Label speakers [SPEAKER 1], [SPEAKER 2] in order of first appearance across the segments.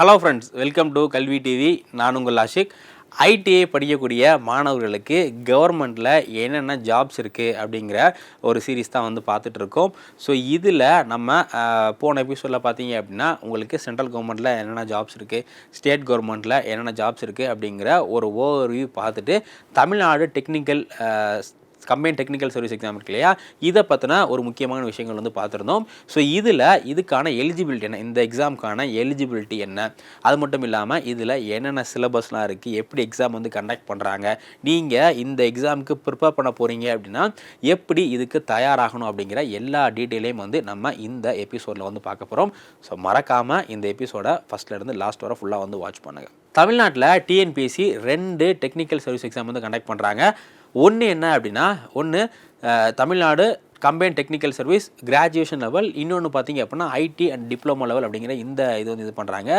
[SPEAKER 1] Hello friends welcome to Kalvi TV நான் உங்கள் Ashiq ITI படிக்கக்கூடிய மாணவர்களுக்கு கவர்மெண்ட்டில் என்னென்ன ஜாப்ஸ் இருக்குது அப்படிங்கிற ஒரு சீரீஸ் தான் வந்து பார்த்துட்ருக்கோம். ஸோ இதில் நம்ம போன எபிசோடில் பார்த்தீங்க அப்படின்னா உங்களுக்கு சென்ட்ரல் கவர்மெண்ட்டில் என்னென்ன ஜாப்ஸ் இருக்குது ஸ்டேட் கவர்மெண்ட்டில் என்னென்ன ஜாப்ஸ் இருக்குது அப்படிங்கிற ஒரு ஓவர்வியூ பார்த்துட்டு Tamil Nadu technical combine technical service exam இருக்கு இல்லையா? இதை பற்றின ஒரு முக்கியமான விஷயங்கள் வந்து பார்த்துருந்தோம். ஸோ இதில் இதுக்கான எலிஜிபிலிட்டி என்ன? இந்த எக்ஸாமுக்கான எலிஜிபிலிட்டி என்ன? அது மட்டும் இல்லாமல் இதில் என்னென்ன சிலபஸ்லாம் இருக்குது எப்படி எக்ஸாம் வந்து கண்டக்ட் பண்ணுறாங்க நீங்கள் இந்த எக்ஸாமுக்கு ப்ரிப்பேர் பண்ண போகிறீங்க அப்படின்னா எப்படி இதுக்கு தயாராகணும் அப்படிங்கிற எல்லா டீட்டெயிலையும் வந்து நம்ம இந்த எபிசோடில் வந்து பார்க்க போகிறோம் ஸோ மறக்காமல் இந்த எபிசோடை ஃபஸ்ட்லேருந்து லாஸ்ட் வரை ஃபுல்லாக வந்து வாட்ச் பண்ணுங்கள் தமிழ்நாட்டில் டிஎன்பிஎஸ்சி ரெண்டு டெக்னிக்கல் சர்வீஸ் எக்ஸாம் வந்து கண்டக்ட் பண்ணுறாங்க ஒன்று என்ன அப்படின்னா ஒன்று Tamil Nadu combine technical service graduation level இன்னொன்று பார்த்தீங்க அப்படின்னா ஐடி அண்ட் டிப்ளமோ லெவல் அப்படிங்கிற இந்த இது வந்து இது பண்ணுறாங்க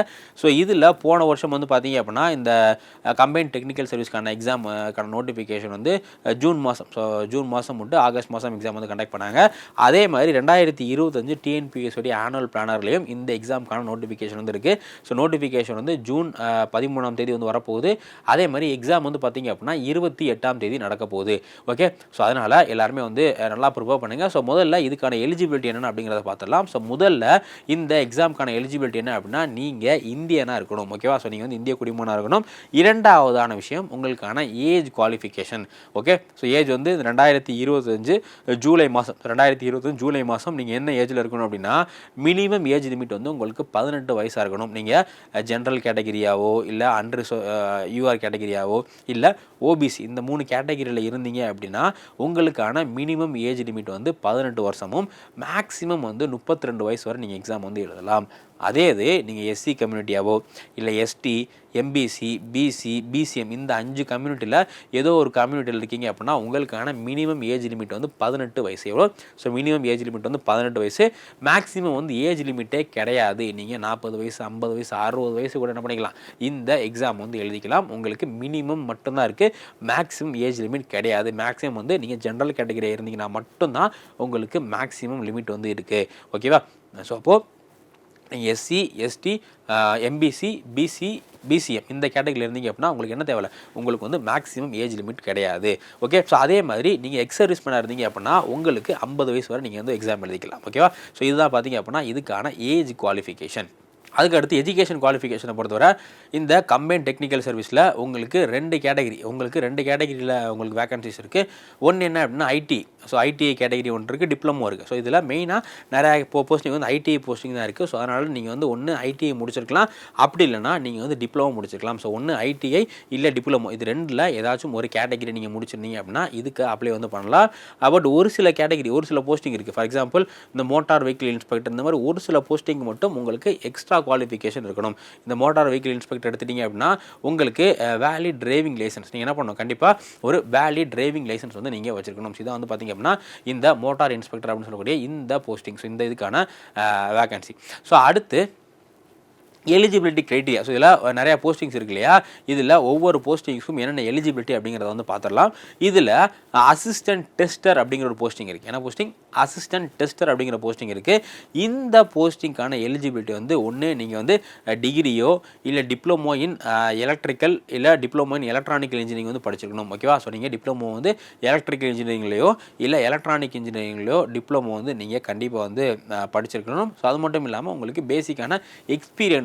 [SPEAKER 1] ஸோ இதில் போன வருஷம் வந்து பார்த்தீங்க அப்படின்னா இந்த கம்பைன் டெக்னிக்கல் சர்வீஸ்க்கான எக்ஸாமுக்கான நோட்டிஃபிகேஷன் வந்து ஜூன் மாதம் ஸோ ஜூன் மாதம் விட்டு ஆகஸ்ட் மாதம் எக்ஸாம் வந்து கண்டக்ட் பண்ணாங்க. அதே மாதிரி ரெண்டாயிரத்தி இருபத்தஞ்சு டிஎன்பிஎஸ்ஸுடைய ஆனுவல் பிளானர்லேயும் இந்த எக்ஸாமுக்கான நோட்டிஃபிகேஷன் வந்து இருக்குது ஸோ நோட்டிஃபிகேஷன் வந்து ஜூன் பதிமூணாம் தேதி வந்து வரப்போகுது. அதே மாதிரி எக்ஸாம் வந்து பார்த்தீங்க அப்படின்னா இருபத்தி எட்டாம் தேதி நடக்க போகுது. ஓகே ஸோ அதனால் எல்லாருமே வந்து நல்லா ப்ரிப்பேர் பண்ணுங்கள் ஸோ முதல்ல இதுக்கான எலிஜிபிலிட்டி என்னென்ன அப்படிங்கிறத பார்த்துடலாம். ஸோ முதல்ல இந்த எக்ஸாமுக்கான எலிஜிபிலிட்டி என்ன அப்படின்னா நீங்கள் இந்தியனாக இருக்கணும். ஓகேவா ஸோ நீங்கள் வந்து இந்திய குடிமகனாக இருக்கணும். இரண்டாவதான விஷயம் உங்களுக்கான age qualification okay so age வந்து ரெண்டாயிரத்தி இருபத்தஞ்சு ஜூலை மாதம் ரெண்டாயிரத்தி இருபத்தஞ்சு ஜூலை மாதம் நீங்கள் என்ன ஏஜில் இருக்கணும் அப்படின்னா மினிமம் ஏஜ் லிமிட் வந்து உங்களுக்கு பதினெட்டு வயசாக இருக்கணும். நீங்கள் ஜென்ரல் கேட்டகிரியாவோ இல்லை அண்டர் யூஆர் கேட்டகிரியாவோ இல்லை ஓபிசி இந்த மூணு கேட்டகிரியில் இருந்தீங்க அப்படின்னா உங்களுக்கான மினிமம் ஏஜ் லிமிட் வந்து பதினெட்டு வருஷமும் மேக்ஸிமம் வந்து முப்பத்தி ரெண்டு வயசு வரை நீங்கள் எக்ஸாம் வந்து எழுதலாம். அதே இது நீங்கள் எஸ்சி கம்யூனிட்டியாவோ இல்லை எஸ்டி எம்பிசி பிசி பிசிஎம் இந்த அஞ்சு கம்யூனிட்டியில் ஏதோ ஒரு கம்யூனிட்டியில் இருக்கீங்க அப்படின்னா உங்களுக்கான மினிமம் ஏஜ் லிமிட் வந்து பதினெட்டு வயசு. எவ்வளோ? ஸோ மினிமம் ஏஜ் லிமிட் வந்து பதினெட்டு வயசு. மேக்ஸிமம் வந்து ஏஜ் லிமிட்டே கிடையாது. நீங்கள் நாற்பது வயசு ஐம்பது வயசு அறுபது வயசு கூட என்ன பண்ணிக்கலாம். இந்த எக்ஸாம் வந்து எழுதிக்கலாம். உங்களுக்கு மினிமம் மட்டும்தான் இருக்குது மேக்ஸிமம் ஏஜ் லிமிட் கிடையாது. மேக்ஸிமம் வந்து நீங்கள் ஜென்ரல் கேட்டகரியாக இருந்தீங்கன்னா மட்டும்தான் உங்களுக்கு மேக்ஸிமம் லிமிட் வந்து இருக்குது ஓகேவா ஸோ அப்போது நீங்கள் SC ST MBC BC BCM இந்த கேட்டகரியில் இருந்தீங்க அப்படின்னா உங்களுக்கு என்ன தேவையில்ல? உங்களுக்கு வந்து மேக்ஸிமம் ஏஜ் லிமிட் கிடையாது. ஓகே ஸோ அதே மாதிரி நீங்கள் எக்ஸ் சர்வீஸ் பண்ண இருந்தீங்க அப்படின்னா உங்களுக்கு ஐம்பது வயசு வரை நீங்கள் வந்து எக்ஸாம் எழுதிக்கலாம். ஓகேவா ஸோ இதுதான் பார்த்தீங்க அப்படின்னா இதுக்கான ஏஜ் குவாலிஃபிகேஷன் அதுக்கு அடுத்து எஜுகேஷன் குவாலிஃபிகேஷனை பொறுத்தவரை இந்த கம்பைன் டெக்னிக்கல் சர்வீஸில் உங்களுக்கு ரெண்டு கேட்டகரி உங்களுக்கு ரெண்டு கேட்டகரியில் உங்களுக்கு வேகன்சிஸ் இருக்குது ஒன்று என்ன அப்படின்னா ஐடி ஸோ ஐடிஐ கேட்டகரி ஒன்று இருக்குது டிப்ளமோ இருக்குது ஸோ இதில் மெயினாக நிறையா இப்போ போஸ்டிங் வந்து ஐடிஐ போஸ்டிங் தான் இருக்குது ஸோ அதனால் நீங்கள் வந்து ஒன்று ஐடிஐ முடிச்சிருக்கலாம். அப்படி இல்லைனா நீங்கள் வந்து டிப்ளமோ முடிச்சிருக்கலாம். ஸோ ஒன்று ஐடிஐ இல்லை டிப்ளமோ இது ரெண்டில் ஏதாச்சும் ஒரு கேட்டகரி நீங்கள் முடிச்சிருந்தீங்க அப்படின்னா இதுக்கு அப்ளை வந்து பண்ணலாம். பட் ஒரு சில கேட்டகரி ஒரு சில போஸ்டிங் இருக்குது ஃபார் எக்ஸாம்பிள் இந்த மோட்டார் வெஹிக்கிள் இன்ஸ்பெக்டர் இந்த மாதிரி ஒரு சில போஸ்டிங் மட்டும் உங்களுக்கு எக்ஸ்ட்ரா குவாலிஃபிகேஷன் இருக்கணும். இந்த மோட்டார் வெஹிக்கிள் இன்ஸ்பெக்டர் எடுத்துட்டீங்க அப்படின்னா உங்களுக்கு வேலிட் டிரைவிங் லைசன்ஸ் நீங்கள் என்ன பண்ணணும்? கண்டிப்பாக ஒரு வேலிட் டிரைவிங் லைசன்ஸ் வந்து நீங்கள் வச்சிருக்கணும். இதான் வந்து பார்த்தீங்க அப்படின்னா இந்த மோட்டார் இன்ஸ்பெக்டர் அப்படின்னு சொல்லக்கூடிய இந்த போஸ்டிங்ஸ் இந்த இதுக்கான வேகன்சி ஸோ அடுத்து எலிஜிபிலிட்டி க்ரைட்டீரியா ஸோ இதில் நிறையா போஸ்டிங்ஸ் இருக்கு இல்லையா? இதில் ஒவ்வொரு போஸ்டிங்ஸ்க்கும் என்னென்ன எலிஜிபிலிட்டி அப்படிங்கிறத வந்து பார்த்துடலாம் இதில் அசிஸ்டன்ட் டெஸ்டர் அப்படிங்கிற ஒரு போஸ்டிங் இருக்குது என்ன போஸ்டிங் அசிஸ்டன்ட் டெஸ்டர் அப்படிங்கிற போஸ்டிங் இருக்குது இந்த போஸ்டிங்க்கான எலிஜிபிலிட்டி வந்து ஒன்று நீங்கள் வந்து டிகிரியோ இல்லை டிப்ளமோ இன் எலக்ட்ரிக்கல் இல்லை டிப்ளமோ இன் எலக்ட்ரானிக்கல் இன்ஜினியரிங் வந்து படிச்சிருக்கணும். ஓகேவா ஸோ நீங்கள் டிப்ளமோ வந்து எலக்ட்ரிக்கல் இன்ஜினியரிங்லையோ இல்லை எலக்ட்ரானிக் இன்ஜினியரிங்லையோ டிப்ளமோ வந்து நீங்கள் கண்டிப்பாக வந்து படிச்சிருக்கணும். ஸோ அது மட்டும் இல்லாமல் உங்களுக்கு பேசிக்கான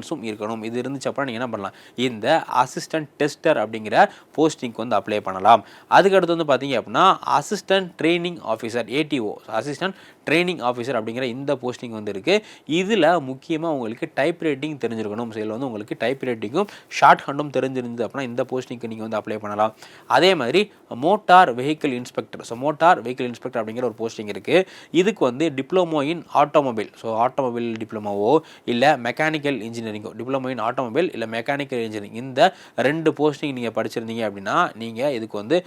[SPEAKER 1] எக்ஸ்பீரியன்ஸும் இருக்கணும். இது இருந்துச்சு அப்புறம் நீங்கள் என்ன பண்ணலாம்? இந்த அசிஸ்டன்ட் டெஸ்டர் அப்படிங்கிற போஸ்டிங்க்கு வந்து அப்ளை பண்ணலாம். அதுக்கடுத்து வந்து பார்த்தீங்க அப்படின்னா assistant training officer ATO assistant training officer அப்படிங்கிற இந்த போஸ்டிங் வந்து இருக்குது இதில் முக்கியமாக உங்களுக்கு டைப் ரைட்டிங் தெரிஞ்சிருக்கணும். சைடில் வந்து உங்களுக்கு டைப் ரைட்டிங்கும் ஷார்ட் ஹண்டும் தெரிஞ்சிருந்தது அப்படின்னா இந்த போஸ்டிங்க்கு நீங்கள் வந்து அப்ளை பண்ணலாம். அதே மாதிரி motor vehicle inspector so motor vehicle inspector அப்படிங்கிற ஒரு போஸ்டிங் இருக்குது இதுக்கு வந்து diploma in automobile so automobile டிப்ளமோவோ இல்லை மெக்கானிக்கல் இன்ஜினியரிங்கோ டிப்ளமோ இன் ஆட்டோமொபைல் இல்லை மெக்கானிக்கல் இன்ஜினியரிங் இந்த ரெண்டு போஸ்டிங் நீங்கள் படிச்சிருந்தீங்க அப்படின்னா நீங்கள் இதுக்கு வந்து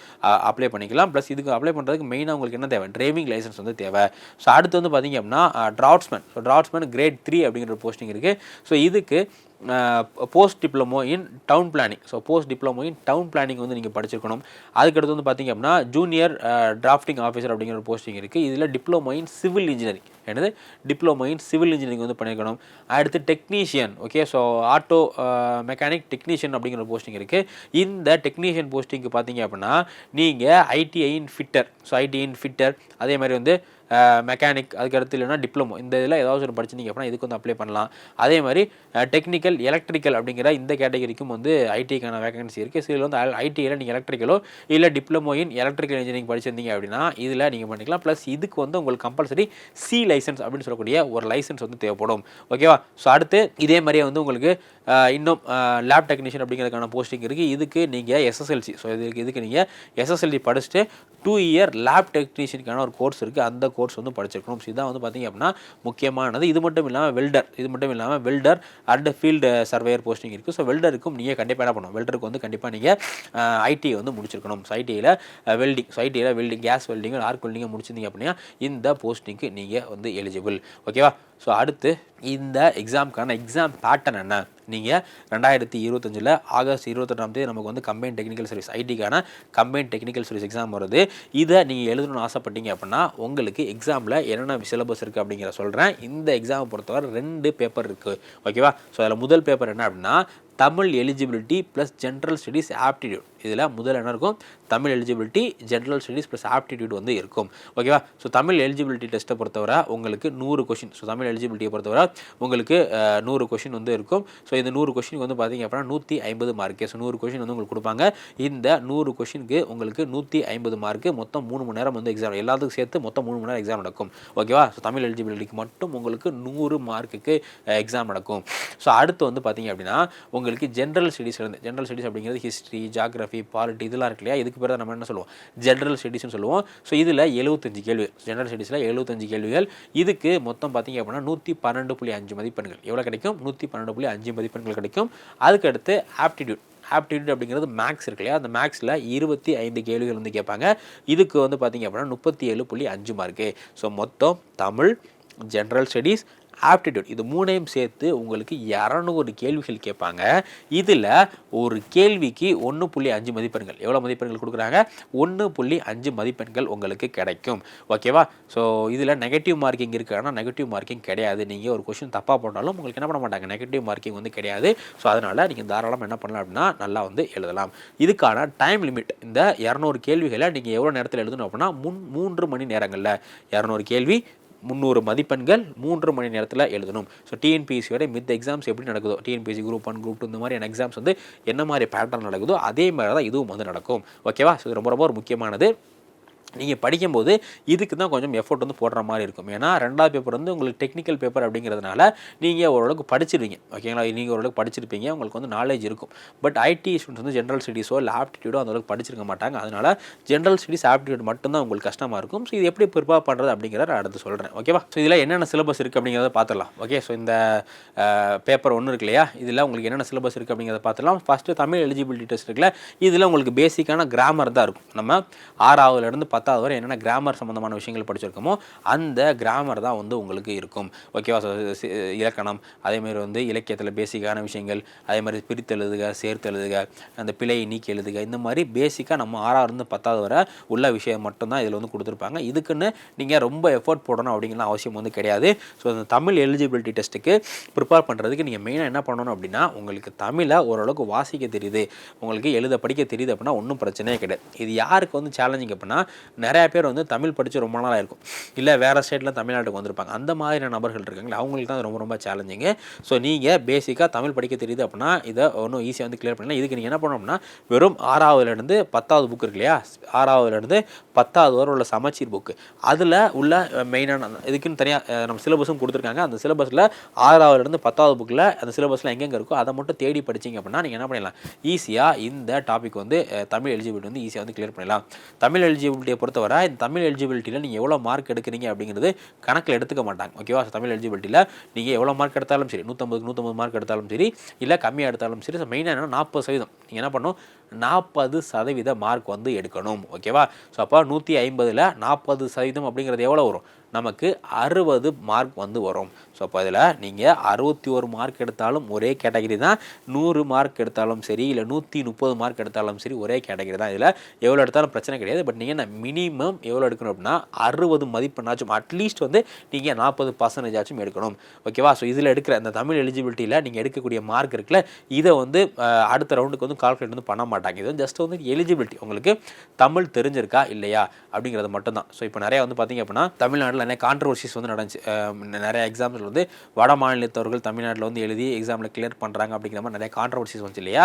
[SPEAKER 1] அப்ளை பண்ணிக்கலாம். ப்ளஸ் இதுக்கு அப்ளை பண்ணுறதுக்கு மெயினாக உங்களுக்கு என்ன தேவை? டிரைவிங் லைசன்ஸ் வந்து தேவை. ஸோ அடுத்து வந்து பார்த்தீங்க அப்படின்னா draughtsman so draughtsman grade three அப்படிங்கிற ஒரு போஸ்டிங் இருக்குது ஸோ இதுக்கு post diploma in town planning so post diploma in town planning வந்து நீங்கள் படிச்சிருக்கணும். அதுக்கடுத்து வந்து பார்த்தீங்க அப்படின்னா ஜூனியர் டிராஃப்டிங் ஆஃபீஸர் அப்படிங்கிற ஒரு போஸ்டிங் இருக்குது இதில் டிப்ளமோ இன் சிவில் இன்ஜினியரிங் என்னது? டிப்ளமோ இன் சிவில் இன்ஜினியரிங் வந்து பண்ணியிருக்கணும் அடுத்து technician okay so auto mechanic technician அப்படிங்கிற போஸ்டிங் இருக்குது இந்த டெக்னீஷியன் போஸ்டிங்க்கு பார்த்தீங்க அப்படின்னா நீங்கள் ஐடிஐயின் ஃபிட்டர் ஸோ ஐடிஐயின் ஃபிட்டர் அதே மாதிரி வந்து மெக்கானிக் அதுக்கு அடுத்து இல்லைனா டிப்ளமோ இந்த இதில் ஏதாவது ஒரு படிச்சிருந்தீங்க அப்படின்னா இதுக்கு வந்து அப்ளை பண்ணலாம். அதே மாதிரி டெக்னிக்கல் எலக்ட்ரிக்கல் அப்படிங்கிற இந்த கேட்டகரிக்கும் வந்து ஐடிக்கான வேகன்சி இருக்குது ஸோ இதில் வந்து ஐடியில் நீங்கள் எலக்ட்ரிக்கலோ இல்லை டிப்ளமோ இன் எலக்ட்ரிக்கல் இன்ஜினியரிங் படிச்சிருந்தீங்க அப்படின்னா இதில் நீங்கள் பண்ணிக்கலாம். ப்ளஸ் இதுக்கு வந்து உங்களுக்கு கம்பல்சரி சி லைசன்ஸ் அப்படின்னு சொல்லக்கூடிய ஒரு லைசன்ஸ் வந்து தேவைப்படும். ஓகேவா ஸோ அடுத்து இதே மாதிரியே வந்து உங்களுக்கு இன்னும் லேப் டெக்னீஷியன் அப்படிங்கிறதுக்கான போஸ்டிங் இருக்குது இதுக்கு நீங்கள் எஸ்எஸ்எல்சி ஸோ இதுக்கு இதுக்கு நீங்கள் எஸ்எஸ்எல்சி படிச்சுட்டு டூ இயர் லேப் டெக்னீஷியனுக்கான ஒரு கோர்ஸ் இருக்குது அந்த கோர்ஸ் வந்து படிச்சிருக்கணும். ஸோ இதான் வந்து பார்த்திங்க அப்படின்னா முக்கியமானது. இது மட்டும் இல்லாமல் வெல்டர். இது மட்டும் இல்லாமல் welder and field surveyor posting இருக்குது ஸோ வெல்டருக்கும் நீங்கள் கண்டிப்பாக என்ன பண்ணணும்? வெல்டருக்கு வந்து கண்டிப்பாக நீங்கள் ஐடி வந்து முடிச்சிருக்கணும். ஸோ ஐடியில் வெல்டிங் ஸோ ஐடியில் வெல்டிங் கேஸ் வெல்டிங் ஆர்க் வெல்டிங்கை முடிச்சிருந்தீங்க அப்படின்னா இந்த போஸ்டிங்க்கு நீங்கள் வந்து எலிஜிபிள் ஓகேவா ஸோ அடுத்து இந்த எக்ஸாமுக்கான எக்ஸாம் பேட்டர்ன் என்ன? நீங்கள் ரெண்டாயிரத்தி இருபத்தஞ்சில் ஆகஸ்ட் இருபத்தெட்டாம் தேதி நமக்கு வந்து கம்பைன் டெக்னிக்கல் சர்வீஸ் ஐடிக்கான கம்பைன் டெக்னிக்கல் சர்வீஸ் எக்ஸாம் வருது. இதை நீங்கள் எழுதணும்னு ஆசைப்பட்டீங்க அப்படின்னா உங்களுக்கு எக்ஸாமில் என்னென்ன சிலபஸ் இருக்குது அப்படிங்கிற சொல்கிறேன் இந்த எக்ஸாமை பொறுத்தவரை ரெண்டு பேப்பர் இருக்குது ஓகேவா ஸோ அதில் முதல் பேப்பர் என்ன அப்படின்னா Tamil eligibility plus general studies aptitude இதில் முதல் என்ன இருக்கும்? Tamil eligibility general studies plus aptitude வந்து இருக்கும். ஓகேவா ஸோ தமிழ் எலிஜிபிலிட்டி டெஸ்ட்டை பொறுத்தவரை உங்களுக்கு நூறு கொஷின் ஸோ தமிழ் எலிஜிபிலிட்டியை பொறுத்தவரை உங்களுக்கு நூறு கொஷின் வந்து இருக்கும். ஸோ இந்த நூறு கொஷினுக்கு வந்து பார்த்தீங்க அப்படின்னா நூற்றி ஐம்பது மார்க்கு ஸோ நூறு கொஷின் வந்து உங்களுக்கு கொடுப்பாங்க. இந்த நூறு கொஷினுக்கு உங்களுக்கு நூற்றி ஐம்பது மார்க்கு மொத்தம் மூணு மணி நேரம் வந்து எக்ஸாம் எல்லாத்துக்கும் சேர்த்து மொத்தம் மூணு மணி நேரம் எக்ஸாம் நடக்கும். ஓகேவா ஸோ தமிழ் எலிஜிபிலிட்டிக்கு மட்டும் உங்களுக்கு நூறு மார்க்குக்கு எக்ஸாம் நடக்கும். ஸோ அடுத்து வந்து பார்த்தீங்க அப்படின்னா உங்களுக்கு ஜென்ரல் ஸ்டடீஸ் இருந்து ஜென்ரல் ஸ்டடீஸ் அப்படிங்கிறது ஹிஸ்ட்ரி ஜாகிரஃபி பாலிட்டி இதெல்லாம் இருக்கு இல்லையா? இதுக்கு பேர் நம்ம என்ன சொல்லுவோம்? ஜென்ரல் ஸ்டடீஸ்னு சொல்லுவோம். ஸோ இதில் எழுபத்தஞ்சு கேள்விகள் ஜென்ரல் ஸ்டடீஸில் எழுபத்தஞ்சு கேள்விகள். இதுக்கு மொத்தம் பார்த்தீங்க அப்படின்னா நூற்றி பன்னெண்டு புள்ளி அஞ்சு மதிப்பெண்கள். எவ்வளோ கிடைக்கும்? நூற்றி பன்னெண்டு புள்ளி அஞ்சு மதிப்பெண்கள் கிடைக்கும். அதுக்கடுத்து ஆப்டிடியூட் ஆப்டிடியூட் அப்படிங்கிறது மேக்ஸ் இருக்கு இல்லையா? அந்த மேக்ஸில் இருபத்தி ஐந்து கேள்விகள் வந்து கேட்பாங்க. இதுக்கு வந்து பார்த்தீங்க அப்படின்னா முப்பத்தி ஏழு புள்ளி அஞ்சு மார்க்கு ஸோ மொத்தம் தமிழ் ஜென்ரல் ஸ்டடீஸ் ஆப்டிடியூட் இது மூணையும் சேர்த்து உங்களுக்கு இரநூறு கேள்விகள் கேட்பாங்க. இதில் ஒரு கேள்விக்கு ஒன்று புள்ளி அஞ்சு மதிப்பெண்கள். எவ்வளோ மதிப்பெண்கள் கொடுக்குறாங்க? ஒன்று புள்ளி அஞ்சு மதிப்பெண்கள் உங்களுக்கு கிடைக்கும். ஓகேவா ஸோ இதில் நெகட்டிவ் மார்க்கிங் இருக்குது ஆனால் நெகட்டிவ் மார்க்கிங் கிடையாது. நீங்கள் ஒரு கொஷின் தப்பாக போட்டாலும் உங்களுக்கு என்ன பண்ண மாட்டாங்க? நெகட்டிவ் மார்க்கிங் வந்து கிடையாது. ஸோ அதனால் நீங்கள் தாராளமாக என்ன பண்ணலாம் அப்படின்னா நல்லா வந்து எழுதலாம். இதுக்கான டைம் லிமிட் இந்த இரநூறு கேள்விகளை நீங்கள் எவ்வளோ நேரத்தில் எழுதணும் அப்படின்னா முன் மூன்று மணி நேரங்களில். இரநூறு கேள்வி முந்நூறு மதிப்பெண்கள் மூன்று மணி நேரத்தில் எழுதணும். ஸோ டிஎன்பிஎஸ்சியோட மித்த எக்ஸாம்ஸ் எப்படி நடக்குதோ TNPSC group one group two இந்த மாதிரியான எக்ஸாம்ஸ் வந்து என்ன மாதிரி பேட்டர்ன் நடக்குதோ அதே மாதிரி தான் இதுவும் வந்து நடக்கும். ஓகேவா ஸோ இது ரொம்ப ரொம்ப ஒரு முக்கியமானது. நீங்கள் படிக்கும்போது இதுக்கு தான் கொஞ்சம் எஃபோர்ட் வந்து போடுற மாதிரி இருக்கும். ஏன்னா ரெண்டாவது பேப்பர் வந்து உங்களுக்கு டெக்னிக்கல் பேப்பர் அப்படிங்கிறதுனால நீங்கள் ஓரளவுக்கு படிச்சிருவீங்க. ஓகேங்களா? நீங்கள் ஓரளவுக்கு படிச்சிருப்பீங்க. உங்களுக்கு வந்து நாலேஜ் இருக்கும். பட் ஐடி ஸ்டூடெண்ட்ஸ் வந்து ஜென்ரல் ஸ்டடீஸோ இல்லை ஆப்டிடியூடோ அந்தளவுக்கு படிச்சிருக்க மாட்டாங்க. அதனால் ஜென்ரல் ஸ்டடீஸ் ஆப்டிடியூட் மட்டும்தான் உங்களுக்கு கஷ்டமாக இருக்கும். ஸோ இது எப்படி ப்ரிப்பேர் பண்ணுறது அப்படிங்கிறத அடுத்து சொல்கிறேன் ஓகேவா ஸோ இதில் என்னென்ன சிலபஸ் இருக்குது அப்படிங்கிறத பார்த்துடலாம் ஓகே ஸோ இந்த பேப்பர் ஒன்று இருக்கு இல்லையா? இதில் உங்களுக்கு என்னென்ன சிலபஸ் இருக்குது அப்படிங்கிறத பார்த்துலாம் ஃபஸ்ட்டு தமிழ் எலிஜிபிலிட்டி டெஸ்ட் இருக்குல்ல. இதில் உங்களுக்கு பேசிக்கான கிராமர் தான் இருக்கும். நம்ம ஆறாவதுலேருந்து பத்தாவது வரை என்னென்ன கிராமர் சம்மந்தமான விஷயங்கள் படிச்சிருக்கோமோ அந்த கிராமர் தான் வந்து உங்களுக்கு இருக்கும். ஓகேவா இலக்கணம் அதேமாதிரி வந்து இலக்கியத்தில் பேசிக்கான விஷயங்கள் அதே மாதிரி பிரித்து எழுதுக சேர்த்து எழுதுக அந்த பிழையை நீக்கி எழுதுக இந்த மாதிரி பேசிக்காக நம்ம ஆறாவது பத்தாவது வரை உள்ள விஷயம் மட்டும்தான் இதில் வந்து கொடுத்துருப்பாங்க. இதுக்குன்னு நீங்கள் ரொம்ப எஃபோர்ட் போடணும் அப்படிங்கிற அவசியம் வந்து கிடையாது. ஸோ அந்த தமிழ் எலிஜிபிலிட்டி டெஸ்ட்டுக்கு ப்ரிப்பேர் பண்ணுறதுக்கு நீங்கள் மெயினாக என்ன பண்ணணும் அப்படின்னா உங்களுக்கு தமிழை ஓரளவுக்கு வாசிக்க தெரியுது. உங்களுக்கு எழுத படிக்க தெரியுது அப்படின்னா ஒன்றும் பிரச்சனையே கிடையாது. இது யாருக்கு வந்து சேலஞ்சிங் அப்படின்னா நிறையா பேர் வந்து தமிழ் படித்து ரொம்ப நாளாக இருக்கும். இல்லை வேறு ஸ்டேட்டில் தமிழ்நாட்டுக்கு வந்திருப்பாங்க. அந்த மாதிரியான நபர்கள் இருக்காங்களே அவங்களுக்கு தான் ரொம்ப ரொம்ப சேலஞ்சிங்கு ஸோ நீங்கள் பேசிக்காக தமிழ் படிக்க தெரியுது அப்படின்னா இதை ஒன்றும் ஈஸியாக வந்து கிளியர் பண்ணலாம் இதுக்கு நீங்கள் என்ன பண்ணணும் அப்படின்னா வெறும் ஆறாவதுலேருந்து பத்தாவது புக் இருக்கு இல்லையா? ஆறாவதுலேருந்து பத்தாவது வரை உள்ள சமச்சீர் புக்கு அதில் உள்ள மெயினான இதுக்குன்னு தனியாக நம்ம சிலபஸும் கொடுத்துருக்காங்க. அந்த சிலபஸில் ஆறாவதுலேருந்து பத்தாவது புக்கில் அந்த சிலபஸில் எங்கெங்கே இருக்கோ அதை மட்டும் தேடி படிச்சிங்க அப்படின்னா நீங்கள் என்ன பண்ணிடலாம்? ஈஸியாக இந்த டாபிக் வந்து தமிழ் எலிஜிபிலிட்டி வந்து ஈஸியாக வந்து கிளியர் பண்ணிடலாம். தமிழ் எலிஜிபிலிட்டியை பொறுத்தவரை இந்த தமிழ் எலிஜிபிலிட்டியில் நீங்கள் எவ்வளோ மார்க் எடுக்கிறீங்க அப்படிங்கிறது கணக்கில் எடுத்துக்க மாட்டாங்க. ஓகேவா தமிழ் எலிஜிபிலிட்டியில் நீங்கள் எவ்வளோ மார்க் எடுத்தாலும் சரி நூற்றம்பதுக்கு நூற்றம்பது மார்க் எடுத்தாலும் சரி இல்லை கம்மியாக எடுத்தாலும் சரி மெயினாக என்னன்னா நாற்பது சதவீதம். நீங்கள் என்ன பண்ணணும்? நாற்பது சதவீத மார்க் வந்து எடுக்கணும் ஓகேவா ஸோ அப்போ நூற்றி ஐம்பதில் நாற்பது சதவீதம் அப்படிங்கிறது எவ்வளோ வரும்? நமக்கு அறுபது மார்க் வந்து வரும். ஸோ அப்போ இதில் நீங்கள் அறுபத்தி ஒரு மார்க் எடுத்தாலும் ஒரே கேட்டகரி தான் நூறு மார்க் எடுத்தாலும் சரி இல்லை நூற்றி முப்பது மார்க் எடுத்தாலும் சரி ஒரே கேட்டகரி தான். இதில் எவ்வளோ எடுத்தாலும் பிரச்சனை கிடையாது. பட் நீங்கள் நான் மினிமம் எவ்வளோ எடுக்கணும் அப்படின்னா அறுபது மதிப்பெண்ணாச்சும் அட்லீஸ்ட் வந்து நீங்கள் நாற்பது பர்சன்டேஜ் ஆச்சும் எடுக்கணும் ஓகேவா ஸோ இதில் எடுக்கிற அந்த தமிழ் எலிஜிபிலிட்டியில் நீங்கள் எடுக்கக்கூடிய மார்க் இருக்குல்ல இதை வந்து அடுத்த ரவுண்டுக்கு வந்து கால்குலேட் வந்து பண்ண மாட்டேன் மாட்டாங்க. இது ஜஸ்ட் வந்து எலிஜிபிலிட்டி உங்களுக்கு தமிழ் தெரிஞ்சிருக்கா? இல்லையா? அப்படிங்கிறது மட்டும்தான். ஸோ இப்போ நிறையா வந்து பார்த்தீங்க அப்படின்னா தமிழ்நாட்டில் நிறைய கான்ட்ரவர்சிஸ் வந்து நடந்துச்சு. நிறைய எக்ஸாம்ஸில் வந்து வட மாநிலத்தவர்கள் தமிழ்நாட்டில் வந்து எழுதி எக்ஸாமில் கிளியர் பண்ணுறாங்க அப்படிங்கிற மாதிரி நிறைய கான்ட்ரவர்சிஸ் வந்துச்சு இல்லையா?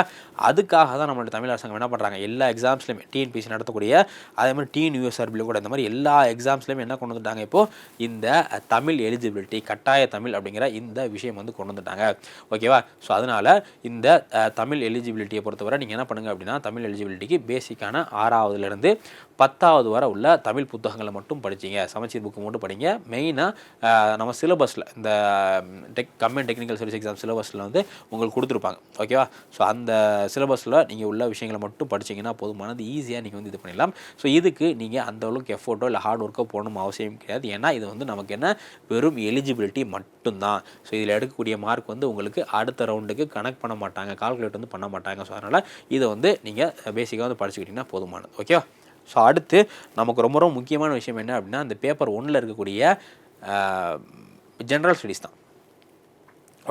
[SPEAKER 1] அதுக்காக தான் நம்மளோட தமிழ் அரசாங்கம் என்ன பண்ணுறாங்க எல்லா எக்ஸாம்ஸ்லையுமே டிஎன்பிசி நடத்தக்கூடிய அதே மாதிரி டிஎன் யூஎஸ்ஆர்பியில் கூட இந்த மாதிரி எல்லா எக்ஸாம்ஸ்லையுமே என்ன கொண்டு வந்துட்டாங்க? இப்போது இந்த தமிழ் எலிஜிபிலிட்டி கட்டாய தமிழ் அப்படிங்கிற இந்த விஷயம் வந்து கொண்டு வந்துட்டாங்க. ஓகேவா ஸோ அதனால் இந்த தமிழ் எலிஜிபிலிட்டியை பொறுத்தவரை நீங்கள் என்ன பண்ணுங்க அப்படின்னா தமிழ் எலிஜிபிலிட்டிக்கு பேசிக்கான ஆறாவதுலேருந்து பத்தாவது வரை உள்ள தமிழ் புத்தகங்களை மட்டும் படிச்சிங்க. சமச்சீர் புக்கு மட்டும் படிங்க. மெயினாக நம்ம சிலபஸில் இந்த tech combine technical service exam சிலபஸில் வந்து உங்களுக்கு கொடுத்துருப்பாங்க. ஓகேவா ஸோ அந்த சிலபஸில் நீங்கள் உள்ள விஷயங்களை மட்டும் படிச்சீங்கன்னா போதுமானது ஈஸியாக நீங்கள் வந்து இது பண்ணிடலாம். ஸோ இதுக்கு நீங்கள் அந்த அளவுக்கு எஃபோர்ட்டோ இல்லை ஹார்ட் ஒர்க்கோ போடணும் அவசியம் கிடையாது. ஏன்னா இது வந்து நமக்கு என்ன? வெறும் எலிஜிபிலிட்டி மட்டும்தான். ஸோ இதில் எடுக்கக்கூடிய மார்க் வந்து உங்களுக்கு அடுத்த ரவுண்டுக்கு கனெக்ட் பண்ண மாட்டாங்க. கால்குலேட் வந்து பண்ண மாட்டாங்க. ஸோ அதனால் இதை வந்து நீங்கள் பேசிக்காக வந்து படிச்சுக்கிட்டிங்கன்னா போதுமானது. ஓகேவா ஸோ அடுத்து நமக்கு ரொம்ப ரொம்ப முக்கியமான விஷயம் என்ன அப்படின்னா அந்த பேப்பர் ஒன்றில் இருக்கக்கூடிய ஜென்ரல் ஸ்டடீஸ் தான்.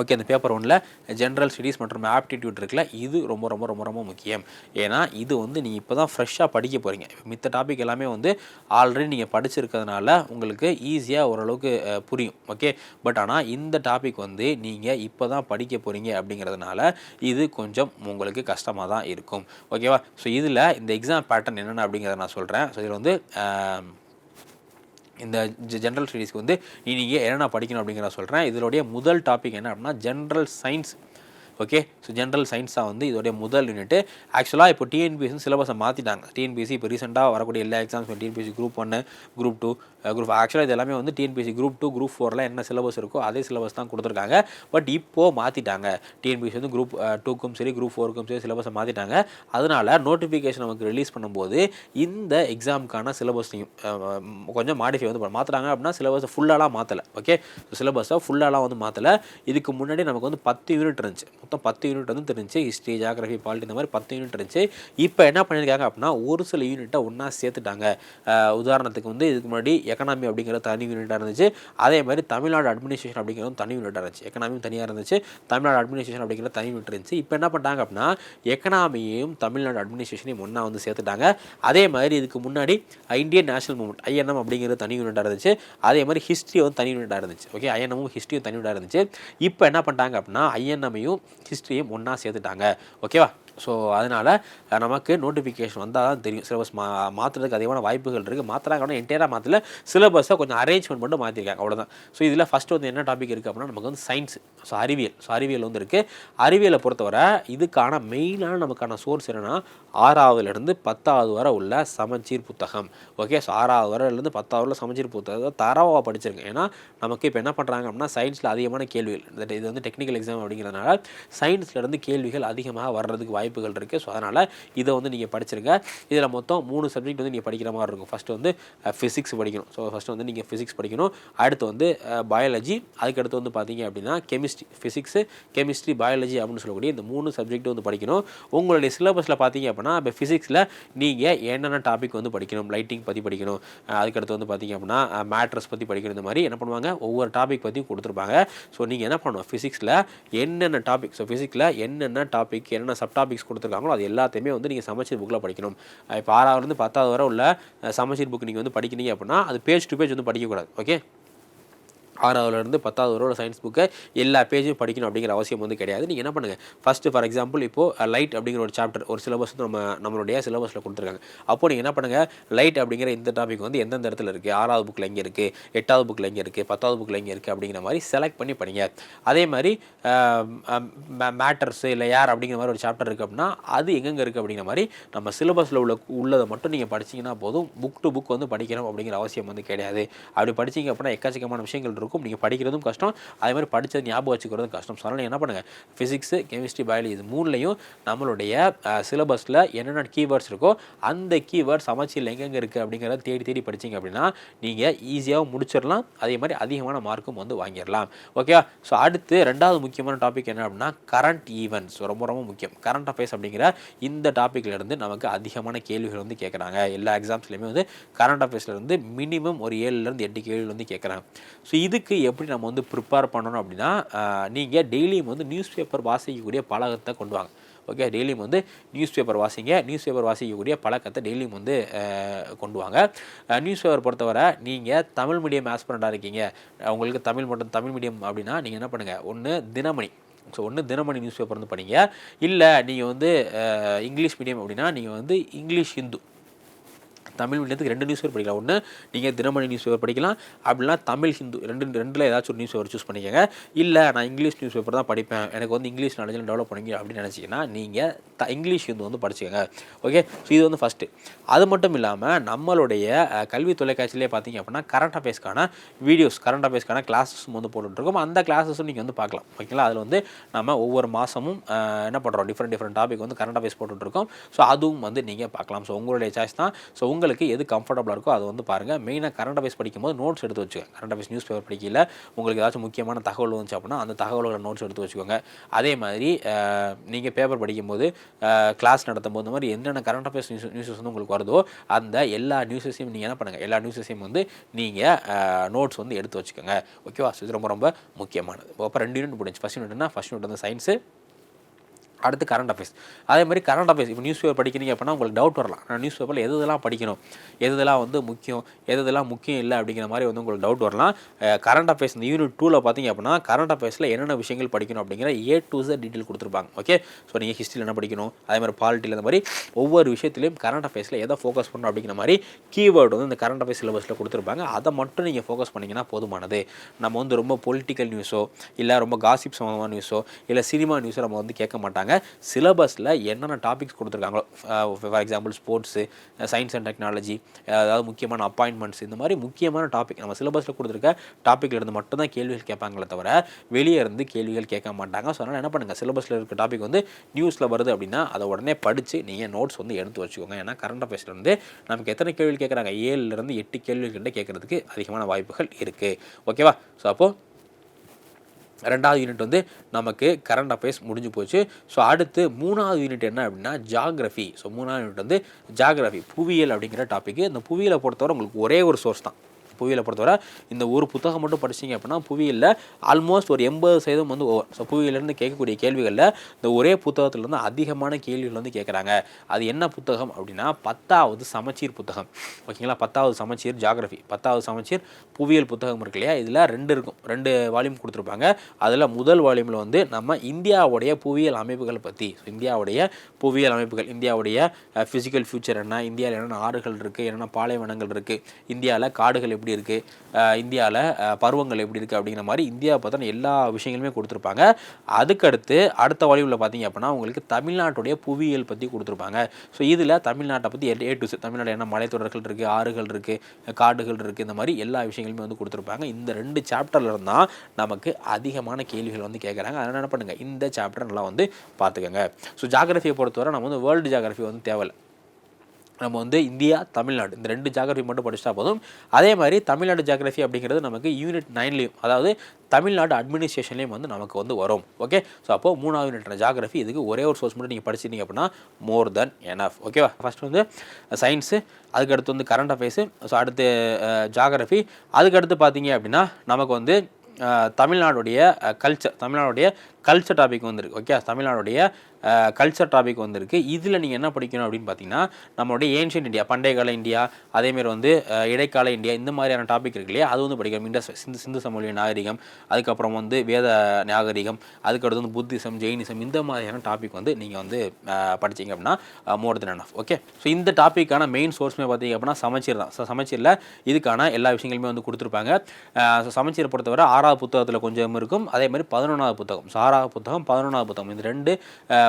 [SPEAKER 1] ஓகே அந்த பேப்பர் ஒன்றில் ஜென்ரல் ஸ்டடீஸ் மற்றும் ஆப்டிடியூட் இருக்குல்ல இது ரொம்ப ரொம்ப ரொம்ப ரொம்ப முக்கியம். ஏன்னா இது வந்து நீங்கள் இப்போ தான் ஃப்ரெஷ்ஷாக படிக்க போகிறீங்க மித்த டாபிக் எல்லாமே வந்து ஆல்ரெடி நீங்கள் படிச்சிருக்கிறதுனால உங்களுக்கு ஈஸியாக ஓரளவுக்கு புரியும். ஓகே? பட் ஆனால் இந்த டாபிக் வந்து நீங்கள் இப்போ தான் படிக்க போகிறீங்க அப்படிங்கிறதுனால இது கொஞ்சம் உங்களுக்கு கஷ்டமாக தான் இருக்கும். ஓகேவா? ஸோ இதில் இந்த எக்ஸாம் பேட்டர்ன் என்னென்ன அப்படிங்கிறத நான் சொல்கிறேன் ஸோ இதில் வந்து இந்த ஜென்ரல் ஸ்டடீஸ்க்கு வந்து நீங்கள் என்னென்ன படிக்கணும் அப்படிங்கிற சொல்கிறேன் இதனுடைய முதல் டாபிக் என்ன அப்படின்னா general science okay so general science தான் வந்து இதோடைய முதல் யூனிட் ஆக்சுவலாக இப்போ டிஎன்பிஎஸ் சிலபஸை மாற்றிட்டாங்க டிஎன்பிஎஸ்சி இப்போ ரீசெண்டாக வரக்கூடிய எல்லா எக்ஸாம்ஸ் டிஎன்பிஎஸ்சி குரூப் ஒன்று குரூப் டூ குரூப் ஆக்சுவலாக இது எல்லாமே வந்து டிஎன்பிஎஸ்சி குரூப் டூ குரூப் ஃபோரில் என்ன சிலபஸ் இருக்கோ அதே சிலபஸ் தான் கொடுத்துருக்காங்க. பட் இப்போது மாற்றிட்டாங்க டிஎன்பிஎஸ்சி வந்து குரூப் டூக்கும் சரி குரூப் ஃபோருக்கும் சரி சிலபஸை மாற்றிட்டாங்க அதனால் நோட்டிஃபிகேஷன் நமக்கு ரிலீஸ் பண்ணும்போது இந்த எக்ஸாமுக்கான சிலபஸையும் கொஞ்சம் மாடிஃபை வந்து மாற்றுறாங்க அப்படின்னா சிலபஸை ஃபுல்லாலாம் மாற்றலை ஓகே சிலபஸை ஃபுல்லாலாம் வந்து மாற்றலை இதுக்கு முன்னாடி நமக்கு வந்து பத்து யூனிட் இருந்துச்சு. மொத்தம் பத்து யூனிட் வந்து தெரிஞ்சு ஹிஸ்ட்ரி ஜாகிரஃபி பாலிட்டி இந்த மாதிரி பத்து யூனிட் இருந்துச்சு. இப்போ என்ன பண்ணியிருக்காங்க அப்படின்னா ஒரு சில யூனிட்டை ஒன்றா சேர்த்துட்டாங்க. உதாரணத்துக்கு வந்து இதுக்கு முன்னாடி எக்கனாமி அப்படிங்கிற தனி யூனிட்டாக இருந்துச்சு. அதே மாதிரி தமிழ்நாடு அட்மினிஸ்ட்ரேஷன் அப்படிங்கிறது தனி யூனிட்டாக இருந்துச்சு. எக்கனாமியும் தனியாக இருந்துச்சு. தமிழ்நாடு அட்மினிஸ்ட்ரேஷன் அப்படிங்கிற தனி யூனிட் இருந்துச்சு. இப்போ என்ன பண்ணிட்டாங்க அப்படின்னா எக்கனாமியையும் தமிழ்நாடு அட்மினிஸ்ட்ரேஷனையும் ஒன்றா வந்து சேர்த்துட்டாங்க. அதே மாதிரி இதுக்கு முன்னாடி இந்தியன் நேஷனல் மூவ்மெண்ட் ஐஎன்எம் அப்படிங்கிறது தனி யூனிட்டாக இருந்துச்சு. அதே மாதிரி ஹிஸ்ட்ரி வந்து தனி யூனிட்டாக இருந்துச்சு. ஓகே ஐஎன்எமும் ஹிஸ்ட்ரியும் தனி யூனிட்டாக இருந்துச்சு. இப்போ என்ன பண்ணிட்டாங்க அப்படின்னா ஐஎன்எம்மையும் ஹிஸ்ட்ரியும் ஒன்றா சேர்த்துட்டாங்க. ஓகேவா ஸோ அதனால் நமக்கு நோட்டிஃபிகேஷன் வந்தால் தான் தெரியும். சிலபஸ் மா மாற்றுறதுக்கு அதிகமான வாய்ப்புகள் இருக்குது மாற்றுறாங்க என்டையராக மாற்றல சிலபஸை கொஞ்சம் அரேஞ்ச்மெண்ட் மட்டும் மாற்றிருக்காங்க அவ்வளோதான் ஸோ இதில் ஃபஸ்ட்டு வந்து என்ன டாபிக் இருக்குது அப்படின்னா நமக்கு வந்து சயின்ஸ் ஸோ அறிவியல் ஸோ அறிவியல் வந்து இருக்குது அறிவியலை பொறுத்தவரை இதுக்கான மெயினான நமக்கான சோர்ஸ் என்னென்னா ஆறாவதுலேருந்து பத்தாவது வரை உள்ள சமச்சீர் புத்தகம். ஓகே ஸோ ஆறாவது வரையிலேருந்து பத்தாவது சமச்சீர் புத்தகத்தை தரவாக படிச்சிருங்க. ஏன்னா நமக்கு இப்போ என்ன பண்ணுறாங்க அப்படின்னா சயின்ஸில் அதிகமான கேள்விகள். இந்த இது வந்து டெக்னிக்கல் எக்ஸாம் அப்படிங்கிறதுனால சயின்ஸ்லேருந்து கேள்விகள் அதிகமாக வர்றதுக்கு வாய்ப்புகள் இருக்குது ஸோ அதனால் இதை வந்து நீங்கள் படிச்சிருங்க. இதில் மொத்தம் மூணு சப்ஜெக்ட் வந்து நீங்கள் படிக்கிற மாதிரி இருக்கும். ஃபஸ்ட்டு வந்து ஃபிசிக்ஸ் படிக்கணும். ஸோ ஃபஸ்ட்டு வந்து நீங்கள் ஃபிசிக்ஸ் படிக்கணும். அடுத்து வந்து பயாலஜி அதுக்கடுத்து வந்து பார்த்தீங்க அப்படின்னா கெமிஸ்ட்ரி ஃபிசிக்ஸு கெமிஸ்ட்ரி பயாலஜி அப்படின்னு சொல்லக்கூடிய இந்த மூணு சப்ஜெக்ட் வந்து படிக்கணும். உங்களுடைய சிலபஸில் பார்த்தீங்க அப்படின்னா இப்போ ஃபிசிக்ஸில் நீங்கள் என்னென்ன டாபிக் வந்து படிக்கணும் லைட்டிங் பற்றி படிக்கணும் அதுக்கடுத்து வந்து பார்த்திங்க அப்படின்னா மேட்ரஸ் பற்றி படிக்கணும் இந்த மாதிரி என்ன பண்ணுவாங்க? ஒவ்வொரு டாபிக் பற்றியும் கொடுத்துருப்பாங்க. ஸோ நீங்கள் என்ன பண்ணணும்? ஃபிசிக்ஸில் என்னென்ன டாபிக் ஸோ ஃபிசிக்ஸில் என்னென்ன டாபிக் என்னென்ன சப் டாபிக்ஸ் கொடுத்துருக்காங்களோ அது எல்லாத்தையுமே வந்து நீங்கள் சமச்சீர் புக்கில் படிக்கணும். இப்போ ஆறாவதுலேருந்து பத்தாவது வரை உள்ள சமச்சீர் புக் நீங்கள் வந்து படிக்கிறீங்க அப்படின்னா அது பேஜ் டு பேஜ் வந்து படிக்கக்கூடாது. ஓகே ஆறாவதுலேருந்து பத்தாவது வரோட சயின்ஸ் புக்கை எல்லா பேஜும் படிக்கணும் அப்படிங்கிற அவசியம் வந்து கிடையாது. நீங்கள் என்ன பண்ணுங்கள் ஃபஸ்ட்டு ஃபார் எக்ஸாம்பிள் இப்போது லைட் அப்படிங்கிற ஒரு சாப்டர் ஒரு சிலபஸ் நம்ம நம்மளுடைய சிலபஸில் கொடுத்துருக்காங்க. அப்போ நீங்கள் என்ன பண்ணுங்கள் லைட் அப்படிங்கிற இந்த டாபிக் வந்து எந்தெந்த இடத்துல இருக்குது ஆறாவது புக்கில் எங்கே இருக்குது எட்டாவது புக்கில் எங்கே இருக்குது பத்தாவது புக்கில் எங்கே இருக்குது அப்படிங்கிற மாதிரி செலக்ட் பண்ணி படிங்க. அதே மாதிரி மேட்டர்ஸ் இல்லை யார் அப்படிங்கிற மாதிரி ஒரு சாப்டர் இருக்குது அப்படின்னா அது எங்கெங்கே இருக்குது அப்படிங்கிற மாதிரி நம்ம சிலபஸில் உள்ள உள்ளதை மட்டும் நீங்கள் படிச்சீங்கன்னா போதும். புக் டு புக் வந்து படிக்கணும் அப்படிங்கிற அவசியம் வந்து கிடையாது. அப்படி படிச்சீங்க அப்படின்னா எக்கச்சக்கமான விஷயங்கள் இருக்கும். இருக்கும். நீங்கள் படிக்கிறதும் கஷ்டம். அதே மாதிரி படித்தது ஞாபகம் வச்சுக்கிறதும் கஷ்டம். ஸோ அதனால் என்ன பண்ணுங்கள் ஃபிசிக்ஸு கெமிஸ்ட்ரி பயாலஜி இது மூணுலையும் நம்மளுடைய சிலபஸில் என்னென்ன கீவேர்ட்ஸ் இருக்கோ அந்த கீவேர்ட்ஸ் சமச்சீரில் எங்கெங்கே இருக்குது அப்படிங்கிறத தேடி தேடி படித்தீங்க அப்படின்னா நீங்கள் ஈஸியாகவும் முடிச்சிடலாம். அதே மாதிரி அதிகமான மார்க்கும் வந்து வாங்கிடலாம். ஓகேவா ஸோ அடுத்து ரெண்டாவது முக்கியமான டாபிக் என்ன அப்படின்னா கரண்ட் ஈவெண்ட்ஸ் ரொம்ப ரொம்ப முக்கியம். கரண்ட் அஃபேர்ஸ் அப்படிங்கிற இந்த டாப்பிக்லேருந்து நமக்கு அதிகமான கேள்விகள் வந்து கேட்குறாங்க எல்லா எக்ஸாம்ஸ்லையுமே வந்து கரண்ட் அஃபேர்ஸ்லேருந்து மினிமம் ஒரு ஏழுலேருந்து எட்டு கேள்விகள் வந்து கேட்குறாங்க ஸோ இது இதுக்கு எப்படி நம்ம வந்து ப்ரிப்பேர் பண்ணணும் அப்படின்னா நீங்கள் டெய்லியும் வந்து நியூஸ் பேப்பர் வாசிக்கக்கூடிய பழக்கத்தை கொண்டு வாங்க. ஓகே டெய்லியும் வந்து நியூஸ் பேப்பர் வாசிங்க. நியூஸ் பேப்பர் வாசிக்கக்கூடிய பழக்கத்தை டெய்லியும் வந்து கொண்டு வாங்க. நியூஸ் பேப்பர் பொறுத்தவரை நீங்கள் தமிழ் மீடியம் ஆஸ்பிரண்டாக இருக்கீங்க. உங்களுக்கு தமிழ் மட்டும் தமிழ் மீடியம் அப்படின்னா நீங்கள் என்ன பண்ணுங்கள் ஒன்று தினமணி. ஸோ ஒன்று தினமணி நியூஸ் பேப்பர் வந்து படிங்க. இல்லை நீங்கள் வந்து இங்கிலீஷ் மீடியம் அப்படின்னா நீங்கள் வந்து இங்கிலீஷ் ஹிந்து. தமிழ் மீடியத்துக்கு ரெண்டு நியூஸ் பேப்பர் படிக்கலாம். ஒன்று நீங்கள் தினமணி நியூஸ் பேப்பர் படிக்கலாம். அப்படின்னா தமிழ் ஹிந்து ரெண்டு ரெண்டில் ஏதாச்சும் ஒரு நியூஸ் பேப்பர் சூஸ் பண்ணிக்கோங்க. இல்லை நான் இங்கிலீஷ் நியூஸ் பேப்பர் தான் படிப்பேன். எனக்கு வந்து இங்கிலீஷ் நாலேஜில் டெவலப் பண்ணிங்க அப்படின்னு நினச்சிங்கன்னா நீங்கள் த இங்கிலீஷ் ஹிந்து வந்து படிச்சுக்கோங்க. ஓகே ஸோ இது வந்து ஃபஸ்ட்டு அது மட்டும் இல்லாமல் நம்மளுடைய கல்வி தொலைக்காட்சியிலே பார்த்தீங்க அப்படின்னா கரண்ட் அஃபேர்ஸ்க்கான வீடியோஸ் கரண்ட் அஃபேர்ஸ்க்கான கிளாஸஸும் வந்து போட்டுருக்கோம் அந்த கிளாஸஸும் நீங்கள் வந்து பார்க்கலாம் ஓகேங்களா அதில் வந்து நம்ம ஒவ்வொரு மாதமும் என்ன பண்ணுறோம் டிஃப்ரெண்ட் டிஃப்ரெண்ட் டாபிக் வந்து கரண்ட் அஃபேர்ஸ் போட்டுட்ருக்கோம் ஸோ அதுவும் வந்து நீங்கள் பார்க்கலாம் ஸோ உங்களுடைய சாய்ஸ் தான். ஸோ உங்கள் உங்களுக்கு எது கம்ஃபர்டபுளாக இருக்கோ அதை வந்து பாருங்கள் மெயினாக கரண்ட் அஃபேர்ஸ் படிக்கும்போது நோட்ஸ் எடுத்து வச்சுக்கோங்க. கரண்ட் அஃபேர்ஸ் நியூஸ் பேப்பர் படிக்கல உங்களுக்கு ஏதாச்சும் முக்கியமான தகவல் வந்துச்சு அப்படின்னா அந்த தகவல்களை நோட்ஸ் எடுத்து வச்சுக்கோங்க. அதே மாதிரி நீங்கள் பேப்பர் படிக்கும்போது கிளாஸ் நடத்தும் போது மாதிரி என்னென்ன கரண்ட் அஃபேர்ஸ் நியூஸ் நியூஸஸ் வந்து உங்களுக்கு வருதோ அந்த எல்லா நியூஸஸையும் நீங்கள் என்ன பண்ணுங்கள் எல்லா நியூஸஸையும் வந்து நீங்கள் நோட்ஸ் வந்து எடுத்து வச்சுக்கோங்க. ஓகேவா இது ரொம்ப ரொம்ப முக்கியமானது. அப்போ ரெண்டு யூனிட் முடிஞ்சு ஃபஸ்ட் யூனிட்னா ஃபஸ்ட் யூனிட் வந்து சயின்ஸு அடுத்து கரண்ட் அஃபேர்ஸ் அதே மாதிரி கரண்ட் அஃபேர்ஸ் இப்போ நியூஸ் பேப்பர் படிக்கிறீங்க அப்படின்னா உங்களுக்கு டவுட் வரலாம். நான் நியூஸ் பேப்பரில் எது இதெல்லாம் படிக்கணும்? எது இதெல்லாம் வந்து முக்கியம்? எது இதெல்லாம் முக்கியம் இல்லை அப்படிங்கிற மாதிரி வந்து உங்களுக்கு டவுட் வரலாம். கரண்ட் அஃபேர்ஸ் இந்த யூனிட் டூவில் பார்த்தீங்க அப்படின்னா கரண்ட் அஃபேர்ஸில் என்னென்ன விஷயங்கள் படிக்கணும் அப்படிங்கிற ஏ டு Z டீட்டெயில் கொடுத்துருப்பாங்க. ஓகே ஸோ நீங்கள் ஹிஸ்ட்ரியில் என்ன படிக்கணும்? அதே மாதிரி பாலிட்டியில் இந்த மாதிரி ஒவ்வொரு விஷயத்துலையும் கரண்ட் அஃபேர்ஸில் எதை ஃபோக்கஸ் பண்ணணும் அப்படிங்கிற மாதிரி கீவேர்டு வந்து இந்த கரண்ட் அஃபேர்ஸ் சிலபஸில் கொடுத்துருப்பாங்க. அதை மட்டும் நீங்கள் ஃபோக்கஸ் பண்ணிங்கன்னா போதுமானது. நம்ம வந்து ரொம்ப பொலிட்டிக்கல் நியூஸோ இல்லை ரொம்ப காசிப் சம்மந்தமான நியூஸோ இல்லை சினிமா நியூஸோ நம்ம வந்து கேட்க மாட்டாங்க. சிலபஸில் என்னென்ன டாபிக்ஸ் கொடுத்துருக்காங்களோ for example sports science and technology அதாவது முக்கியமான அப்பாயின்மெண்ட்ஸ் இந்த மாதிரி முக்கியமான டாபிக் நம்ம சிலபஸில் கொடுத்துருக்க டாப்பிக்கில் இருந்து மட்டும்தான் கேள்விகள் கேட்பாங்களே தவிர வெளியே இருந்து கேள்விகள் கேட்க மாட்டாங்க. ஸோ அதனால் என்ன பண்ணுங்கள் சிலபஸில் இருக்க டாபிக் வந்து நியூஸில் வருது அப்படின்னா அதை உடனே படித்து நீங்கள் நோட்ஸ் வந்து எடுத்து வச்சுக்கோங்க. ஏன்னா கரண்ட் அஃபேர்ஸில் வந்து நமக்கு எத்தனை கேள்வி கேட்குறாங்க? ஏழுலேருந்து எட்டு கேள்விகள் கேட்குறதுக்கு அதிகமான வாய்ப்புகள் இருக்குது ஓகேவா ஸோ அப்போது ரெண்டாவது யூனிட் வந்து நமக்கு கரண்ட் அஃபேர்ஸ் முடிஞ்சு போச்சு. ஸோ அடுத்து மூணாவது யூனிட் என்ன அப்படின்னா ஜாகிரஃபி ஸோ மூணாவது யூனிட் வந்து ஜாகிரஃபி புவியியல் அப்படிங்கிற டாபிக் இந்த புவியியலை பொறுத்தவரை உங்களுக்கு ஒரே ஒரு சோர்ஸ் தான். புவியியலை பொறுத்தவரை. இந்த ஒரு புத்தகம் மட்டும் படிச்சீங்க அப்படின்னா புவியியலில் ஆல்மோஸ்ட் ஒரு எண்பது சதவீதம் வந்து ஓவர் ஸோ புவியிலேருந்து கேட்கக்கூடிய கேள்விகளில் இந்த ஒரே புத்தகத்துலேருந்து அதிகமான கேள்விகள் வந்து கேட்குறாங்க. அது என்ன புத்தகம் அப்படின்னா பத்தாவது சமச்சீர் புத்தகம். ஓகேங்களா பத்தாவது சமச்சீர் ஜாகிரஃபி பத்தாவது சமச்சீர் புவியியல் புத்தகம் இருக்கு இல்லையா? இதில் ரெண்டு இருக்கும். ரெண்டு வால்யூம் கொடுத்துருப்பாங்க. அதில் முதல் வால்யூமில் வந்து நம்ம இந்தியாவுடைய புவியியல் அமைப்புகள் பற்றி ஸோ இந்தியாவுடைய புவியியல் அமைப்புகள். இந்தியாவுடைய ஃபிசிக்கல் ஃபியூச்சர் என்ன? இந்தியாவில் என்னென்ன ஆறுகள் இருக்குது என்னென்ன பாலைவனங்கள் இருக்குது இந்தியாவில் காடுகள் எப்படி எப்படி இருக்குது இந்தியாவில் பருவங்கள் எப்படி இருக்குது அப்படிங்கிற மாதிரி இந்தியாவை பற்றின எல்லா விஷயங்களுமே கொடுத்துருப்பாங்க. அதுக்கடுத்து அடுத்த வழியில் பார்த்தீங்க அப்படின்னா உங்களுக்கு தமிழ்நாட்டுடைய புவியியல் பற்றி கொடுத்துருப்பாங்க. ஸோ இதில் தமிழ்நாட்டை பற்றி ஏ டு தமிழ்நாடு என்ன மலைத்தொடர்கள் இருக்குது ஆறுகள் இருக்குது காடுகள் இருக்குது இந்த மாதிரி எல்லா விஷயங்களுமே வந்து கொடுத்துருப்பாங்க. இந்த ரெண்டு சாப்டரில் இருந்தால் நமக்கு அதிகமான கேள்விகள் வந்து கேட்குறாங்க அதனால் என்ன பண்ணுங்கள் இந்த சாப்டர் நல்லா வந்து பார்த்துக்கோங்க ஸோ ஜாகிரஃபியை பொறுத்தவரை நம்ம வந்து வேர்ல்டு ஜாகிரஃபி வந்து தேவையில்லை. நம்ம வந்து இந்தியா தமிழ்நாடு இந்த ரெண்டு ஜாகிரஃபி மட்டும் படிச்சிட்டா போதும். அதே மாதிரி தமிழ்நாடு ஜாகிரஃபி அப்படிங்கிறது நமக்கு யூனிட் நைன்லேயும் அதாவது தமிழ்நாடு அட்மினிஸ்ட்ரேஷன்லேயும் வந்து நமக்கு வந்து வரும். ஓகே ஸோ அப்போது மூணாவது யூனிட் ஜாகிரஃபி இதுக்கு ஒரே ஒரு சோர்ஸ் மட்டும் நீங்கள் படிச்சிட்டீங்க அப்படின்னா மோர் தென் எனஃப் ஓகேவா ஃபர்ஸ்ட் வந்து சயின்ஸு அதுக்கடுத்து வந்து கரண்ட் அஃபேர்ஸு ஸோ அடுத்து ஜாகிரஃபி அதுக்கடுத்து பார்த்தீங்க அப்படின்னா நமக்கு வந்து தமிழ்நாடுடைய கல்ச்சர் தமிழ்நாடுடைய கல்ச்சர் டாபிக் வந்திருக்கு. ஓகே தமிழ்நாடுடைய கல்ச்சர் டாபிக் வந்திருக்கு. இதில் நீங்கள் என்ன படிக்கணும் அப்படின்னு பார்த்தீங்கன்னா நம்மளுடைய ஏன்ஷியன்ட் இந்தியா பண்டைய கால இந்தியா அதேமாரி வந்து இடைக்கால இந்தியா இந்த மாதிரியான டாபிக் இருக்கு இல்லையா? அது வந்து படிக்கணும். இண்டஸ் சிந்து சிந்து சமவெளி நாகரிகம் அதுக்கப்புறம் வந்து வேத நாகரிகம் அதுக்கடுத்து வந்து புத்திசம் ஜெயினிசம் இந்த மாதிரியான டாபிக் வந்து நீங்கள் வந்து படித்தீங்க படிச்சீங்க அப்படின்னா more than enough. Okay so இந்த டாப்பிக்கான மெயின் சோர்ஸ்மே பார்த்தீங்க அப்படின்னா சமச்சீர் தான். ஸோ சமச்சீரில் இதுக்கான எல்லா விஷயங்களுமே வந்து கொடுத்துருப்பாங்க. ஸோ சமச்சீரை பொறுத்தவரை ஆறாவது புத்தகத்தில் கொஞ்சம் இருக்கும். அதே மாதிரி பதினொன்றாவது புத்தகம். ஸோ ஆறாவது புத்தகம் பதினொன்றாவது புத்தகம். இந்த ரெண்டு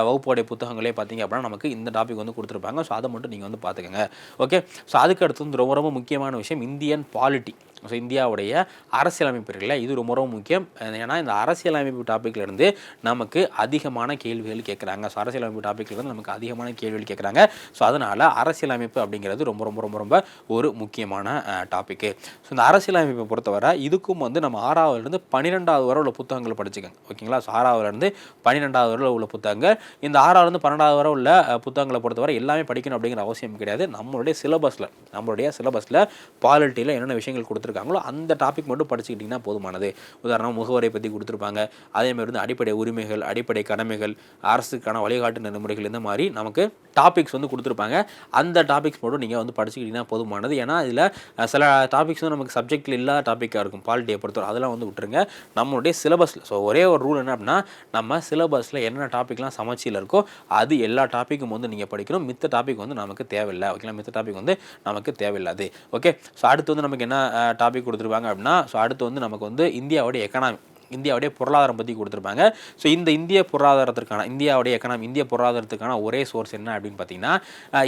[SPEAKER 1] வகுப்புடைய புத்தகங்களே பார்த்தீங்க அப்படின்னா நமக்கு இந்த டாபிக் வந்து கொடுத்துருப்பாங்க. ஸோ அதை மட்டும் நீங்கள் வந்து பார்த்துக்கோங்க ஓகே ஸோ அதுக்கு அடுத்து வந்து ரொம்ப ரொம்ப முக்கியமான விஷயம் இந்தியன் பாலிட்டி ஸோ இந்தியாவுடைய அரசியலமைப்பு இருக்குல்ல இது ரொம்ப ரொம்ப முக்கியம். ஏன்னா இந்த அரசியலமைப்பு டாப்பிக்லேருந்து நமக்கு அதிகமான கேள்விகள் கேட்குறாங்க. ஸோ அரசியலமைப்பு டாப்பிக்லேருந்து நமக்கு அதிகமான கேள்விகள் கேட்குறாங்க. ஸோ அதனால் அரசியலமைப்பு அப்படிங்கிறது ரொம்ப ரொம்ப ரொம்ப ரொம்ப ஒரு முக்கியமான டாப்பிக்கு ஸோ இந்த அரசியலமைப்பை பொறுத்தவரை இதுக்கும் வந்து நம்ம ஆறாவதுலேருந்து பன்னிரெண்டாவது வரை உள்ள புத்தகங்கள் படிச்சுக்கோங்க. ஓகேங்களா? ஸோ ஆறாவதுலேருந்து பன்னிரெண்டாவது வரை உள்ள புத்தகங்கள். இந்த ஆறாவதுலேருந்து பன்னெண்டாவது வரை உள்ள புத்தகங்களை பொறுத்தவரை எல்லாமே படிக்கணும் அப்படிங்கிற அவசியம் கிடையாது. நம்மளுடைய சிலபஸில் நம்மளுடைய சிலபஸில் பாலிட்டியில் என்னென்ன விஷயங்கள் கொடுத்துருக்கு கொடுத்துருக்காங்களோ அந்த டாபிக் மட்டும் படிச்சுக்கிட்டிங்கன்னா போதுமானது. உதாரணம் முகவரை பற்றி கொடுத்துருப்பாங்க. அதே மாதிரி வந்து அடிப்படை உரிமைகள் அடிப்படை கடமைகள் அரசுக்கான வழிகாட்டு நெறிமுறைகள் இந்த மாதிரி நமக்கு டாபிக்ஸ் வந்து கொடுத்துருப்பாங்க. அந்த டாபிக்ஸ் மட்டும் நீங்கள் வந்து படிச்சுக்கிட்டிங்கன்னா போதுமானது. ஏன்னா இதில் சில டாபிக்ஸ் வந்து நமக்கு சப்ஜெக்டில் இல்லாத டாப்பிக்காக இருக்கும். பாலிட்டியை பொறுத்தவரை அதெல்லாம் வந்து விட்டுருங்க. நம்மளுடைய சிலபஸில் ஸோ ஒரே ஒரு ரூல் என்ன அப்படின்னா நம்ம சிலபஸில் என்னென்ன டாப்பிக்லாம் சமச்சீரில் இருக்கோ அது எல்லா டாப்பிக்கும் வந்து நீங்கள் படிக்கணும். மித்த டாபிக் வந்து நமக்கு தேவையில்லை. ஓகேங்களா? மித்த டாபிக் வந்து நமக்கு தேவையில்லாது. ஓகே? ஸோ அடுத்து வந்து நமக்கு என்ன டாபிக் கொடுத்துருப்பாங்க அப்படின்னா ஸோ அடுத்து வந்து நமக்கு வந்து இந்தியாவுடைய எக்கனாமி இந்தியாவுடைய பொருளாதாரம் பற்றி கொடுத்துருப்பாங்க. ஸோ இந்த இந்திய பொருளாதாரத்திற்கான இந்தியாவுடைய எக்கனாமி இந்திய பொருளாதாரத்துக்கான ஒரே சோர்ஸ் என்ன அப்படின்னு பார்த்தீங்கன்னா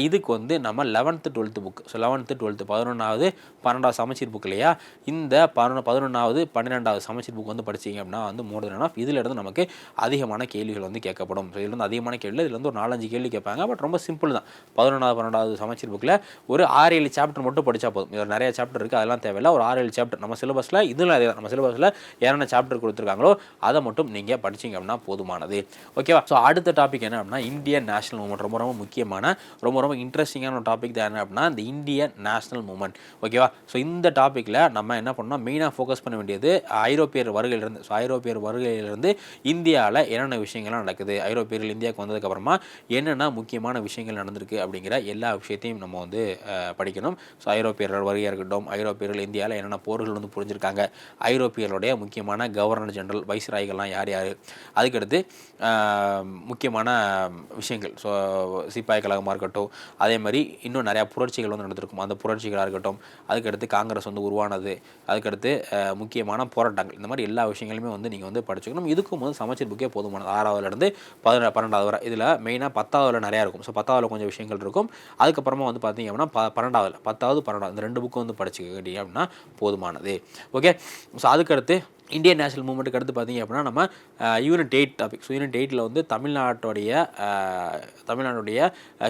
[SPEAKER 1] இதுக்கு வந்து நம்ம eleventh twelfth book so eleventh twelfth பதினொன்றாவது பன்னெண்டாவது சமச்சீர் புக் இல்லையா? இந்த பதினொன்று பதினொன்றாவது பன்னிரெண்டாவது சமச்சீர் புக் வந்து படிச்சீங்க அப்படின்னா வந்து மோர் தென் ஆஃப் இதில் இருந்து நமக்கு அதிகமான கேள்விகள் வந்து கேட்கப்படும். ஸோ இதுலேருந்து அதிகமான கேள்வி இதுலேருந்து ஒரு நாலஞ்சு கேள்வி கேட்பாங்க. பட் ரொம்ப சிம்பிள் தான். பதினொன்றாவது பன்னெண்டாவது சமச்சீர் புக்கில் ஒரு ஆறு ஏழு சாப்டர் மட்டும் படித்தா போதும். இதில் நிறைய சாப்டர் இருக்குது அதெல்லாம் தேவையில்லை. ஒரு ஆறு ஏழு சாப்டர் நம்ம சிலபஸில் இதில் அதே தான். நம்ம சிலபஸில் ஏன்னா சாப்டர் கொடுத்துருக்காங்களோ அதை மட்டும் நீங்கள் படிச்சீங்க அப்படின்னா போதுமானது. ஓகேவா ஸோ அடுத்த டாபிக் என்ன அப்படின்னா இந்தியன் நேஷனல் மூமெண்ட் ரொம்ப ரொம்ப முக்கியமான ரொம்ப ரொம்ப இன்ட்ரெஸ்டிங்கான ஒரு டாபிக் தான் என்ன அப்படின்னா இந்த இந்தியன் நேஷனல் மூமெண்ட் ஓகேவா ஸோ இந்த டாப்பிக்கில் நம்ம என்ன பண்ணோம் மெயினாக ஃபோக்கஸ் பண்ண வேண்டியது ஐரோப்பியர் வருகையிலிருந்து. ஸோ ஐரோப்பியர் வருகையிலிருந்து இந்தியாவில் என்னென்ன விஷயங்கள்லாம் நடக்குது? ஐரோப்பியர்கள் இந்தியாவுக்கு வந்ததுக்கப்புறமா என்னென்ன முக்கியமான விஷயங்கள் நடந்திருக்கு அப்படிங்கிற எல்லா விஷயத்தையும் நம்ம வந்து படிக்கணும். ஸோ ஐரோப்பியர்கள் வருகையாக இருக்கட்டும் ஐரோப்பியர்கள் இந்தியாவில் என்னென்ன போர்கள் வந்து புரிஞ்சிருக்காங்க? ஐரோப்பியர்களுடைய முக்கியமான கவர்னர் ஜெனரல் வைஸ்ராய்கள்லாம் யார் யார்? அதுக்கடுத்து முக்கியமான விஷயங்கள். ஸோ சிப்பாய் கழகமாக இருக்கட்டும் அதே மாதிரி இன்னும் நிறையா புரட்சிகள் வந்து நடந்திருக்கும். அந்த புரட்சிகளாக இருக்கட்டும் அதுக்கடுத்து காங்கிரஸ் வந்து உருவானது அதுக்கடுத்து முக்கியமான போராட்டங்கள். இந்த மாதிரி எல்லா விஷயங்களுமே வந்து நீங்கள் வந்து படிச்சுக்கணும். இதுக்கும் வந்து சமச்சீர் புக்கே போதுமானது. ஆறாவதுலேருந்து பதின பன்னெண்டாவது வரை. இதில் மெயினாக பத்தாவதுல நிறையா இருக்கும். ஸோ பத்தாவதுல கொஞ்சம் விஷயங்கள் இருக்கும். அதுக்கப்புறமா வந்து பார்த்தீங்க அப்படின்னா ப பன்னெண்டாவதுல பத்தாவது பன்னெண்டாவது இந்த ரெண்டு புக்கும் வந்து படிச்சுக்கிட்டீங்க அப்படின்னா போதுமானது. ஓகே? ஸோ அதுக்கடுத்து இந்தியன் நேஷனல் மூமெண்ட்டுக்கு அடுத்து பார்த்தீங்க அப்படின்னா நம்ம unit eight topic so unit எயிட்டில் வந்து தமிழ்நாட்டுடைய தமிழ்நாட்டுடைய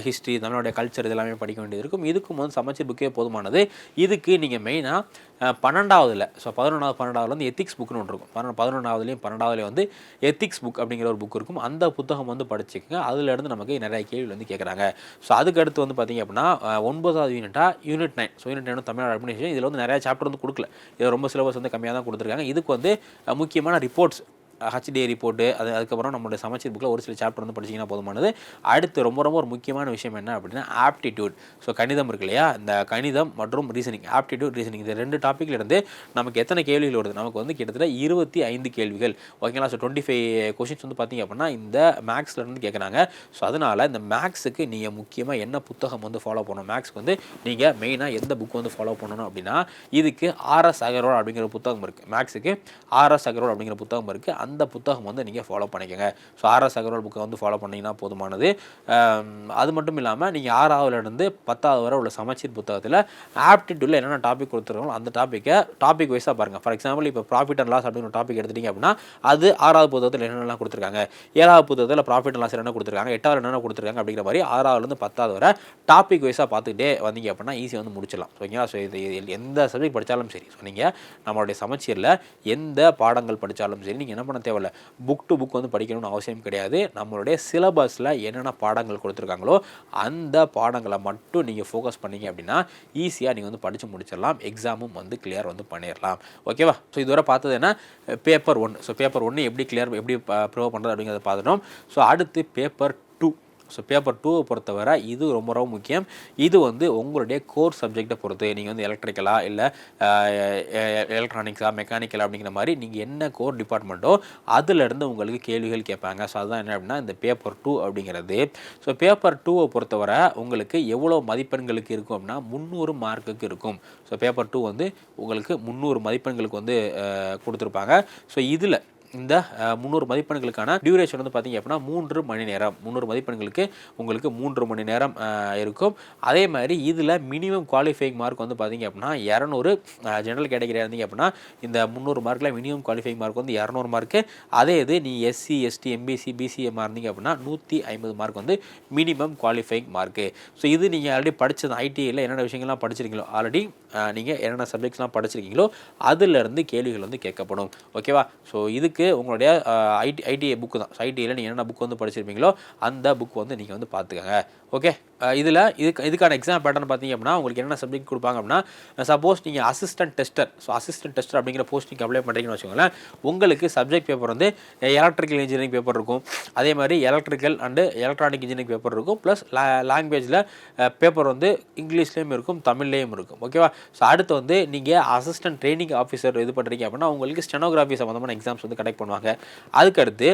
[SPEAKER 1] ஹிஸ்ட்ரி தமிழ்நாடைய கல்ச்சர் இதெல்லாமே படிக்க வேண்டியது இருக்கும் இதுக்கும் வந்து சமைச்சர் புக்கே போதுமானது. இதுக்கு நீங்கள் மெயினாக பன்னெண்டாவதுல ஸோ பதினொன்றாவது பன்னெண்டாவதுல வந்து எத்திக்ஸ் புக்னு ஒன்று இருக்கும். பதினொன்று பதினொன்றாவதுலேயும் பன்னெண்டாவதுலேயும் வந்து எத்திக்ஸ் புக் அப்படிங்கிற ஒரு புக் இருக்கும். அந்த புத்தகம் வந்து படிச்சுக்கோங்க. அதுலேருந்து நமக்கு நிறைய கேள்வி வந்து கேட்குறாங்க ஸோ அதுக்கு அடுத்து வந்து பார்த்தீங்க அப்படின்னா ஒன்பதாவது யூனிட்டாக unit nine so unit nine Tamil Nadu administration இதில் வந்து நிறைய சாப்டர் வந்து கொடுக்கல. இது ரொம்ப சிலபஸ் வந்து கம்மியாக தான் கொடுத்துருக்காங்க. இதுக்கு வந்து வந்து முக்கியமான ரிப்போர்ட்ஸ் ஹச்டிஏ ரிப்போர்ட்டு அது அதுக்கப்புறம் நம்மளுடைய சமச்சீர் புக்கில் ஒரு சில சாப்டர் வந்து படிச்சிங்கன்னா போதுமானது. அடுத்து ரொம்ப ரொம்ப ஒரு முக்கியமான விஷயம் என்ன அப்படின்னா ஆப்டிடியூட் ஸோ கணிதம் இருக்கு இல்லையா? இந்த கணிதம் மற்றும் ரீசனிங் ஆப்டிடியூட் ரீசனிங் இந்த ரெண்டு டாப்பிக்லேருந்து நமக்கு எத்தனை கேள்விகள் வருது? நமக்கு வந்து கிட்டத்தட்ட இருபத்தி ஐந்து கேள்விகள். ஓகேங்களா ஸோ டுவெண்ட்டி ஃபைவ் கொஷின்ஸ் வந்து பார்த்தீங்க அப்படின்னா இந்த மேக்ஸ்லேருந்து கேட்குறாங்க ஸோ அதனால் இந்த மேக்ஸுக்கு நீங்கள் முக்கியமாக என்ன புத்தகம் வந்து ஃபாலோ பண்ணணும்? மேக்ஸ்க்கு வந்து நீங்கள் மெயினாக எந்த புக் வந்து ஃபாலோ பண்ணணும் அப்படின்னா இதுக்கு ஆர்எஸ் அகர்வால் அப்படிங்கிற புத்தகம் இருக்குது மேக்ஸுக்கு ஆர்எஸ் அகர்வால் அப்படிங்கிற புத்தகம் இருக்குது அந்த புத்தகம் வந்து நீங்கள் ஃபாலோ பண்ணிக்கோங்க. ஸோ ஆர்எஸ் அகர்வால் புக்கை வந்து ஃபாலோ பண்ணிங்கன்னா போதுமானது. அது மட்டும் இல்லாமல் நீங்கள் ஆறாவதுலேருந்து பத்தாவது வரை உள்ள சமச்சீர் புத்தகத்தில் ஆப்டிடியூடில் என்னென்ன டாபிக் கொடுத்துருக்கோம் அந்த டாப்பிக்கை டாபிக் வைஸாக பாருங்கள் ஃபார் எக்ஸாம்பிள் இப்போ ப்ராஃபிட் அண்ட் லாஸ் அப்படின்னு ஒரு டாபிக் எடுத்துட்டீங்க அப்படின்னா அது ஆறாவது புத்தகத்தில் என்னென்னலாம் கொடுத்துருக்காங்க? ஏழாவது புத்தகத்தில் ப்ராஃபிட் அண்ட் லாஸ் என்னென்ன கொடுத்துருக்காங்க? எட்டாவது என்னென்ன கொடுத்துருக்காங்க? அப்படிங்கிற மாதிரி ஆறாவதுலேருந்து பத்தாவது வரை டாபிக் வைஸாக பார்த்துக்கிட்டே வந்தீங்க அப்படின்னா ஈஸியாக வந்து முடிச்சிடலாம். ஓகேங்களா ஸோ இது இது எந்த சப்ஜெக்ட் படித்தாலும் சரி. ஸோ நீங்கள் நம்மளுடைய சமச்சீரில் எந்த பாடங்கள் படித்தாலும் சரி நீங்கள் என்ன பண்ண தேவையில்ல. புக் டு புக் வந்து படிக்கணும்னு அவசியம் கிடையாது. நம்மளுடைய சிலபஸில் என்னென்ன பாடங்கள் கொடுத்துருக்காங்களோ அந்த பாடங்களை மட்டும் நீங்கள் ஃபோக்கஸ் பண்ணீங்க அப்படின்னா ஈஸியாக நீங்கள் வந்து படித்து முடிச்சிடலாம். எக்ஸாமும் வந்து கிளியர் வந்து பண்ணிடலாம். ஓகேவா ஸோ இதுவரை பார்த்தது என்ன? பேப்பர் ஒன் ஸோ பேப்பர் ஒன்று எப்படி கிளியர் எப்படி ப்ரூவ் பண்ணுறது அப்படிங்கிறத பார்த்துட்டோம். ஸோ அடுத்து பேப்பர் ஸோ பேப்பர் டூவை பொறுத்தவரை இது ரொம்ப ரொம்ப முக்கியம். இது வந்து உங்களுடைய கோர் சப்ஜெக்டை பொறுத்து நீங்கள் வந்து எலக்ட்ரிக்கலா இல்லை எலக்ட்ரானிக்ஸா மெக்கானிக்கலா அப்படிங்கிற மாதிரி நீங்கள் என்ன கோர் டிபார்ட்மெண்ட்டோ அதுலேருந்து உங்களுக்கு கேள்விகள் கேட்பாங்க. ஸோ அதுதான் என்ன அப்படின்னா இந்த பேப்பர் டூ அப்படிங்கிறது. ஸோ பேப்பர் டூவை பொறுத்தவரை உங்களுக்கு எவ்வளோ மதிப்பெண்களுக்கு இருக்கும் அப்படின்னா முந்நூறு மார்க்குக்கு இருக்கும். ஸோ பேப்பர் டூ வந்து உங்களுக்கு முந்நூறு மதிப்பெண்களுக்கு வந்து கொடுத்துருப்பாங்க. ஸோ இதில் இந்த முந்நூறு மதிப்பெண்களுக்கான டியூரேஷன் வந்து பார்த்தீங்க அப்படின்னா மூன்று மணி நேரம். முந்நூறு மதிப்பெண்களுக்கு உங்களுக்கு மூன்று மணி நேரம் இருக்கும். அதே மாதிரி இதில் மினிமம் குவாலிஃபைங் மார்க் வந்து பார்த்தீங்க அப்படின்னா இரநூறு ஜெனரல் கேட்டகரியாக இருந்தீங்க அப்படின்னா இந்த முந்நூறு மார்க்கில் மினிமம் குவாலிஃபைங் மார்க் வந்து இரநூறு மார்க்கு அதே இது நீ எஸ்சி எஸ்டி எம்பிசி பிசிஎம் இருந்தீங்க அப்படின்னா நூற்றி ஐம்பது மார்க் வந்து மினிமம் குவாலிஃபைங் மார்க்கு ஸோ இது நீங்கள் ஆல்ரெடி படித்தது ஐடிஐயில் என்னென்ன விஷயங்கள்லாம் படிச்சிருக்கீங்களோ ஆல்ரெடி நீங்கள் என்னென்ன சப்ஜெக்ட்ஸ்லாம் படிச்சிருக்கீங்களோ அதுலேருந்து கேள்விகள் வந்து கேட்கப்படும். ஓகேவா ஸோ இதுக்கு உங்களுடைய ஐடி ஐடிஐ புக்கு தான். ஐடிஐயில் நீங்கள் என்னென்ன புக் வந்து படிச்சிருப்பீங்களோ அந்த புக் வந்து நீங்கள் வந்து பார்த்துக்கங்க. ஓகே இதில் இதுக்கு இதுக்கான எக்ஸாம் பேட்டர்ன் பார்த்தீங்க அப்படின்னா உங்களுக்கு என்னென்ன சப்ஜெக்ட் கொடுப்பாங்க அப்படின்னா சப்போஸ் நீங்கள் assistant tester so assistant tester அப்படிங்கிற போஸ்ட் நீங்கள் அப்ளை பண்ணுறீங்கன்னு வச்சுக்கோங்களேன் உங்களுக்கு சப்ஜெக்ட் பேப்பர் வந்து எலக்ட்ரிக்கல் இன்ஜினியரிங் பேப்பர் இருக்கும். அதே மாதிரி electrical and electronic engineering paper இருக்கும். ப்ளஸ் லாங்குவேஜில் பேப்பர் வந்து இங்கிலீஷ்லேயும் இருக்கும் தமிழ்லேயும் இருக்கும். ஓகேவா ஸோ அடுத்து வந்து நீங்கள் அசிஸ்டன்ட் ட்ரைனிங் ஆஃபீஸர் இது பண்ணுறீங்க அப்படின்னா உங்களுக்கு ஸ்டெனோகிராஃபி சம்மந்தமான எக்ஸாம்ஸ் வந்து கண்டக்ட் பண்ணுவாங்க. அதுக்கடுத்து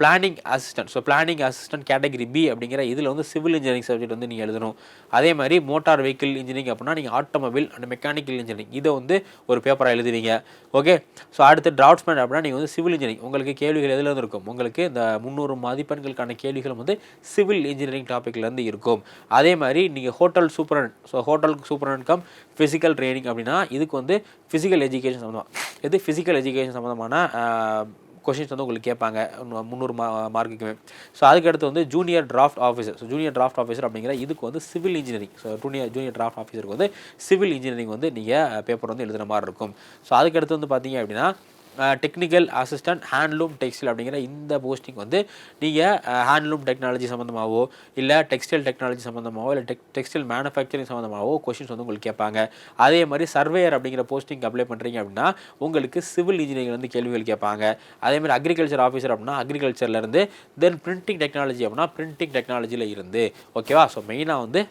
[SPEAKER 1] planning assistant so planning assistant category B அப்படிங்கிற இதில் வந்து சிவில் இன்ஜினியரிங் சப்ஜெக்ட் வந்து நீங்கள் எழுதணும். அதே மாதிரி மோட்டார் வெஹிக்கிள் இன்ஜினியரிங் அப்படின்னா நீங்கள் ஆட்டோமொபைல் அண்ட் மெக்கானிக்கல் இன்ஜினியரிங் இதை வந்து ஒரு பேப்பராக எழுதுவீங்க ஓகே ஸோ அடுத்து டிராஃப்ட்ஸ்மேன் அப்படின்னா நீங்கள் வந்து சிவில் இன்ஜினியரிங் உங்களுக்கு கேள்விகள் எதில் இருக்கும்? உங்களுக்கு இந்த முந்நூறு மதிப்பெண்களுக்கான கேள்விகள் வந்து சிவில் இன்ஜினியரிங் டாப்பிக்லேருந்து இருக்கும். அதே மாதிரி நீங்கள் ஹோட்டல் சூப்பரன் ஸோ ஹோட்டல் சூப்பரன் கம் ஃபிசிக்கல் ட்ரைனிங் அப்படின்னா இதுக்கு வந்து ஃபிசிக்கல் எஜுகேஷன் சம்மந்தமாக இது ஃபிசிக்கல் எஜுகேஷன் சம்மந்தமான கொஷின்ஸ் வந்து உங்களுக்கு கேட்பாங்க. முந்நூறு மா மார்க்குக்குமே. ஸோ அதுக்கடுத்து வந்து junior draft officer so junior draft officer அப்படிங்கிற இதுக்கு வந்து civil engineering so junior junior draft ஆஃபீஸருக்கு வந்து சிவில் இன்ஜினியரிங் வந்து நீங்கள் பேப்பர் uh, வந்து எழுதுகிற மாதிரி இருக்கும். ஸோ அதுக்கடுத்து வந்து பார்த்தீங்க அப்படின்னா டெக்னிக்கல் அசிஸ்டன்ட் ஹேண்ட்லூம் டெக்ஸ்டைல் அப்படிங்கிற இந்த போஸ்டிங் வந்து நீங்கள் ஹேண்ட்லூம் டெக்னாலஜி சம்மந்தமாகவோ இல்லை டெக்ஸ்டைல் டெக்னாலஜி சம்மந்தமாகவோ இல்லை டெக் டெக்ஸ்டைல் மேனுஃபேக்சரிங் சம்மந்தமாகவோ கொஷின்ஸ் வந்து உங்களுக்கு கேட்பாங்க. அதே மாதிரி சர்வேயர் அப்படிங்கிற போஸ்டிங் அப்ளை பண்ணுறீங்க அப்படின்னா உங்களுக்கு சிவில் இன்ஜினியரிங் வந்து கேள்விகள் கேட்பாங்க. அதே மாதிரி அக்ரிகல்ச்சர் ஆஃபீஸர் அப்படின்னா அக்ரிகல்ச்சர்லேருந்து தென் பிரிண்டிங் டெக்னாலஜி அப்படின்னா பிரிண்டிங் டெக்னாலஜியில் இருந்து. ஓகேவா ஸோ மெயினாக வந்து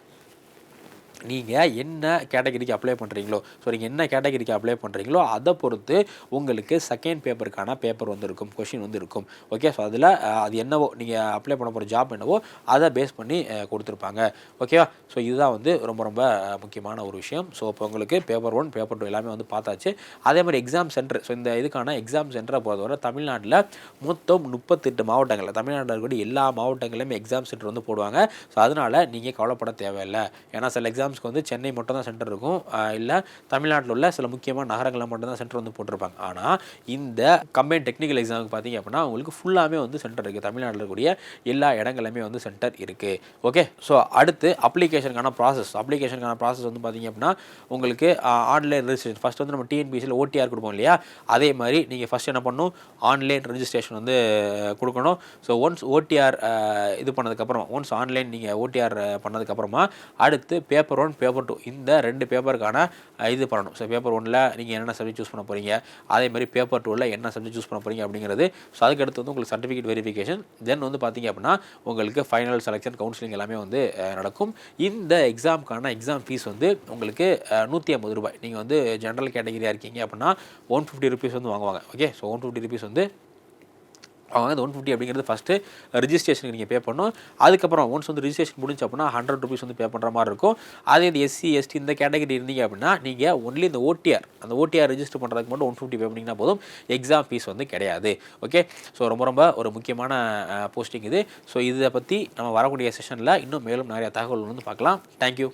[SPEAKER 1] நீங்கள் என்ன கேட்டகரிக்கு அப்ளை பண்ணுறீங்களோ ஸோ நீங்கள் என்ன கேட்டகரிக்கு அப்ளை பண்ணுறீங்களோ அதை பொறுத்து உங்களுக்கு செகண்ட் பேப்பருக்கான பேப்பர் வந்து இருக்கும் கொஷின் வந்து இருக்கும் ஓகே ஸோ அதில் அது என்னவோ நீங்கள் அப்ளை பண்ண போகிற ஜாப் என்னவோ அதை பேஸ் பண்ணி கொடுத்துருப்பாங்க. ஓகேவா ஸோ இதுதான் வந்து ரொம்ப ரொம்ப முக்கியமான ஒரு விஷயம். ஸோ இப்போ உங்களுக்கு பேப்பர் ஒன் பேப்பர் டூ எல்லாமே வந்து பார்த்தாச்சு. அதே மாதிரி எக்ஸாம் சென்டர் ஸோ இந்த இதுக்கான எக்ஸாம் சென்டரை பொறுத்தவரை தமிழ்நாட்டில் மொத்தம் முப்பத்தெட்டு மாவட்டங்களில் தமிழ்நாட்டில் இருக்கக்கூடிய எல்லா மாவட்டங்களிலுமே எக்ஸாம் சென்டர் வந்து போடுவாங்க. ஸோ அதனால் நீங்கள் கவலைப்பட தேவையில்லை. ஏன்னா சில எக்ஸாம் எக்ஸாம்ஸ்க்கு வந்து சென்னை மட்டும் தான் சென்டர் இருக்கும் இல்லை தமிழ்நாட்டில் உள்ள சில முக்கியமான நகரங்களில் மட்டும் தான் சென்டர் வந்து போட்டிருப்பாங்க. ஆனால் இந்த கம்பைன் டெக்னிக்கல் எக்ஸாமுக்கு பார்த்தீங்க அப்படின்னா உங்களுக்கு ஃபுல்லாமே வந்து சென்டர் இருக்குது தமிழ்நாட்டில் இருக்கக்கூடிய எல்லா இடங்களுமே வந்து சென்டர் இருக்குது ஓகே ஸோ அடுத்து அப்ளிகேஷனுக்கான ப்ராசஸ் அப்ளிகேஷனுக்கான ப்ராசஸ் வந்து பார்த்தீங்க அப்படின்னா உங்களுக்கு ஆன்லைன் ரெஜிஸ்ட்ரேஷன் ஃபஸ்ட் வந்து நம்ம டிஎன்பிசியில் ஓடிஆர் கொடுப்போம் இல்லையா? அதே மாதிரி நீங்கள் ஃபஸ்ட் என்ன பண்ணணும்? ஆன்லைன் ரெஜிஸ்ட்ரேஷன் வந்து கொடுக்கணும். ஸோ ஒன்ஸ் ஓடிஆர் இது பண்ணதுக்கப்புறம் ஒன்ஸ் ஆன்லைன் நீங்கள் ஓடிஆர் பண்ணதுக்கப்புறமா அடுத்து பேப்பர் ஒன் பேப்பர் டூ இந்த ரெண்டு பேப்பருக்கான இது பண்ணணும். ஸோ பேப்பர் ஒனில் நீங்கள் என்னென்ன சப்ஜெக்ட் சூஸ் பண்ண போகிறீங்க அதே மாதிரி பேப்பர் டூவில் என்ன சப்ஜெக்ட் சூஸ் பண்ண போகிறீங்க அப்படிங்கிறது. ஸோ அதுக்கடுத்து வந்து உங்களுக்கு சர்டிஃபிகேட் வெரிஃபிகேஷன் தென் வந்து பார்த்தீங்க அப்படின்னா உங்களுக்கு ஃபைனல் செலெக்ஷன் கவுன்சிலிங் எல்லாமே வந்து நடக்கும். இந்த எக்ஸாமுக்கான எக்ஸாம் ஃபீஸ் வந்து உங்களுக்கு நூற்றி ஐம்பது ரூபாய். நீங்கள் வந்து ஜென்ரல் கேட்டகரியாக இருக்கீங்க அப்படின்னா ஒன் ஃபிஃப்டி ருபீஸ் வந்து வாங்குவாங்க. Okay so one fifty rupees வந்து அவங்க வந்து ஒன் ஃபிஃப்டி அப்படிங்கிறது ஃபஸ்ட்டு ரிஜிஸ்ட்ரேஷனுக்கு நீங்கள் பே பண்ணணும். அதுக்கப்புறம் ஒன்ஸ் வந்து ரிஜிஸ்ட்ரேஷன் முடிஞ்சு அப்படின்னா ஹண்ட்ரட் ருபீஸ் வந்து பே பண்ணுற மாதிரி இருக்கும். அதே இந்த எஸ்சி எஸ்டி இந்த கேட்டகரி இருந்தீங்க அப்படின்னா நீங்கள் ஒன்லி இந்த ஓடிஆர் அந்த ஓடிஆர் ரெஜிஸ்டர் பண்ணுறதுக்கு மட்டும் ஒன் ஃபிஃப்டி பே பண்ணிங்கன்னா போதும். எக்ஸாம் ஃபீஸ் வந்து கிடையாது. ஓகே ஸோ ரொம்ப ரொம்ப ஒரு முக்கியமான போஸ்டிங் இது. ஸோ இதை பற்றி நம்ம வரக்கூடிய செஷனில் இன்னும் மேலும் நிறைய தகவல் வந்து பார்க்கலாம். தேங்க்யூ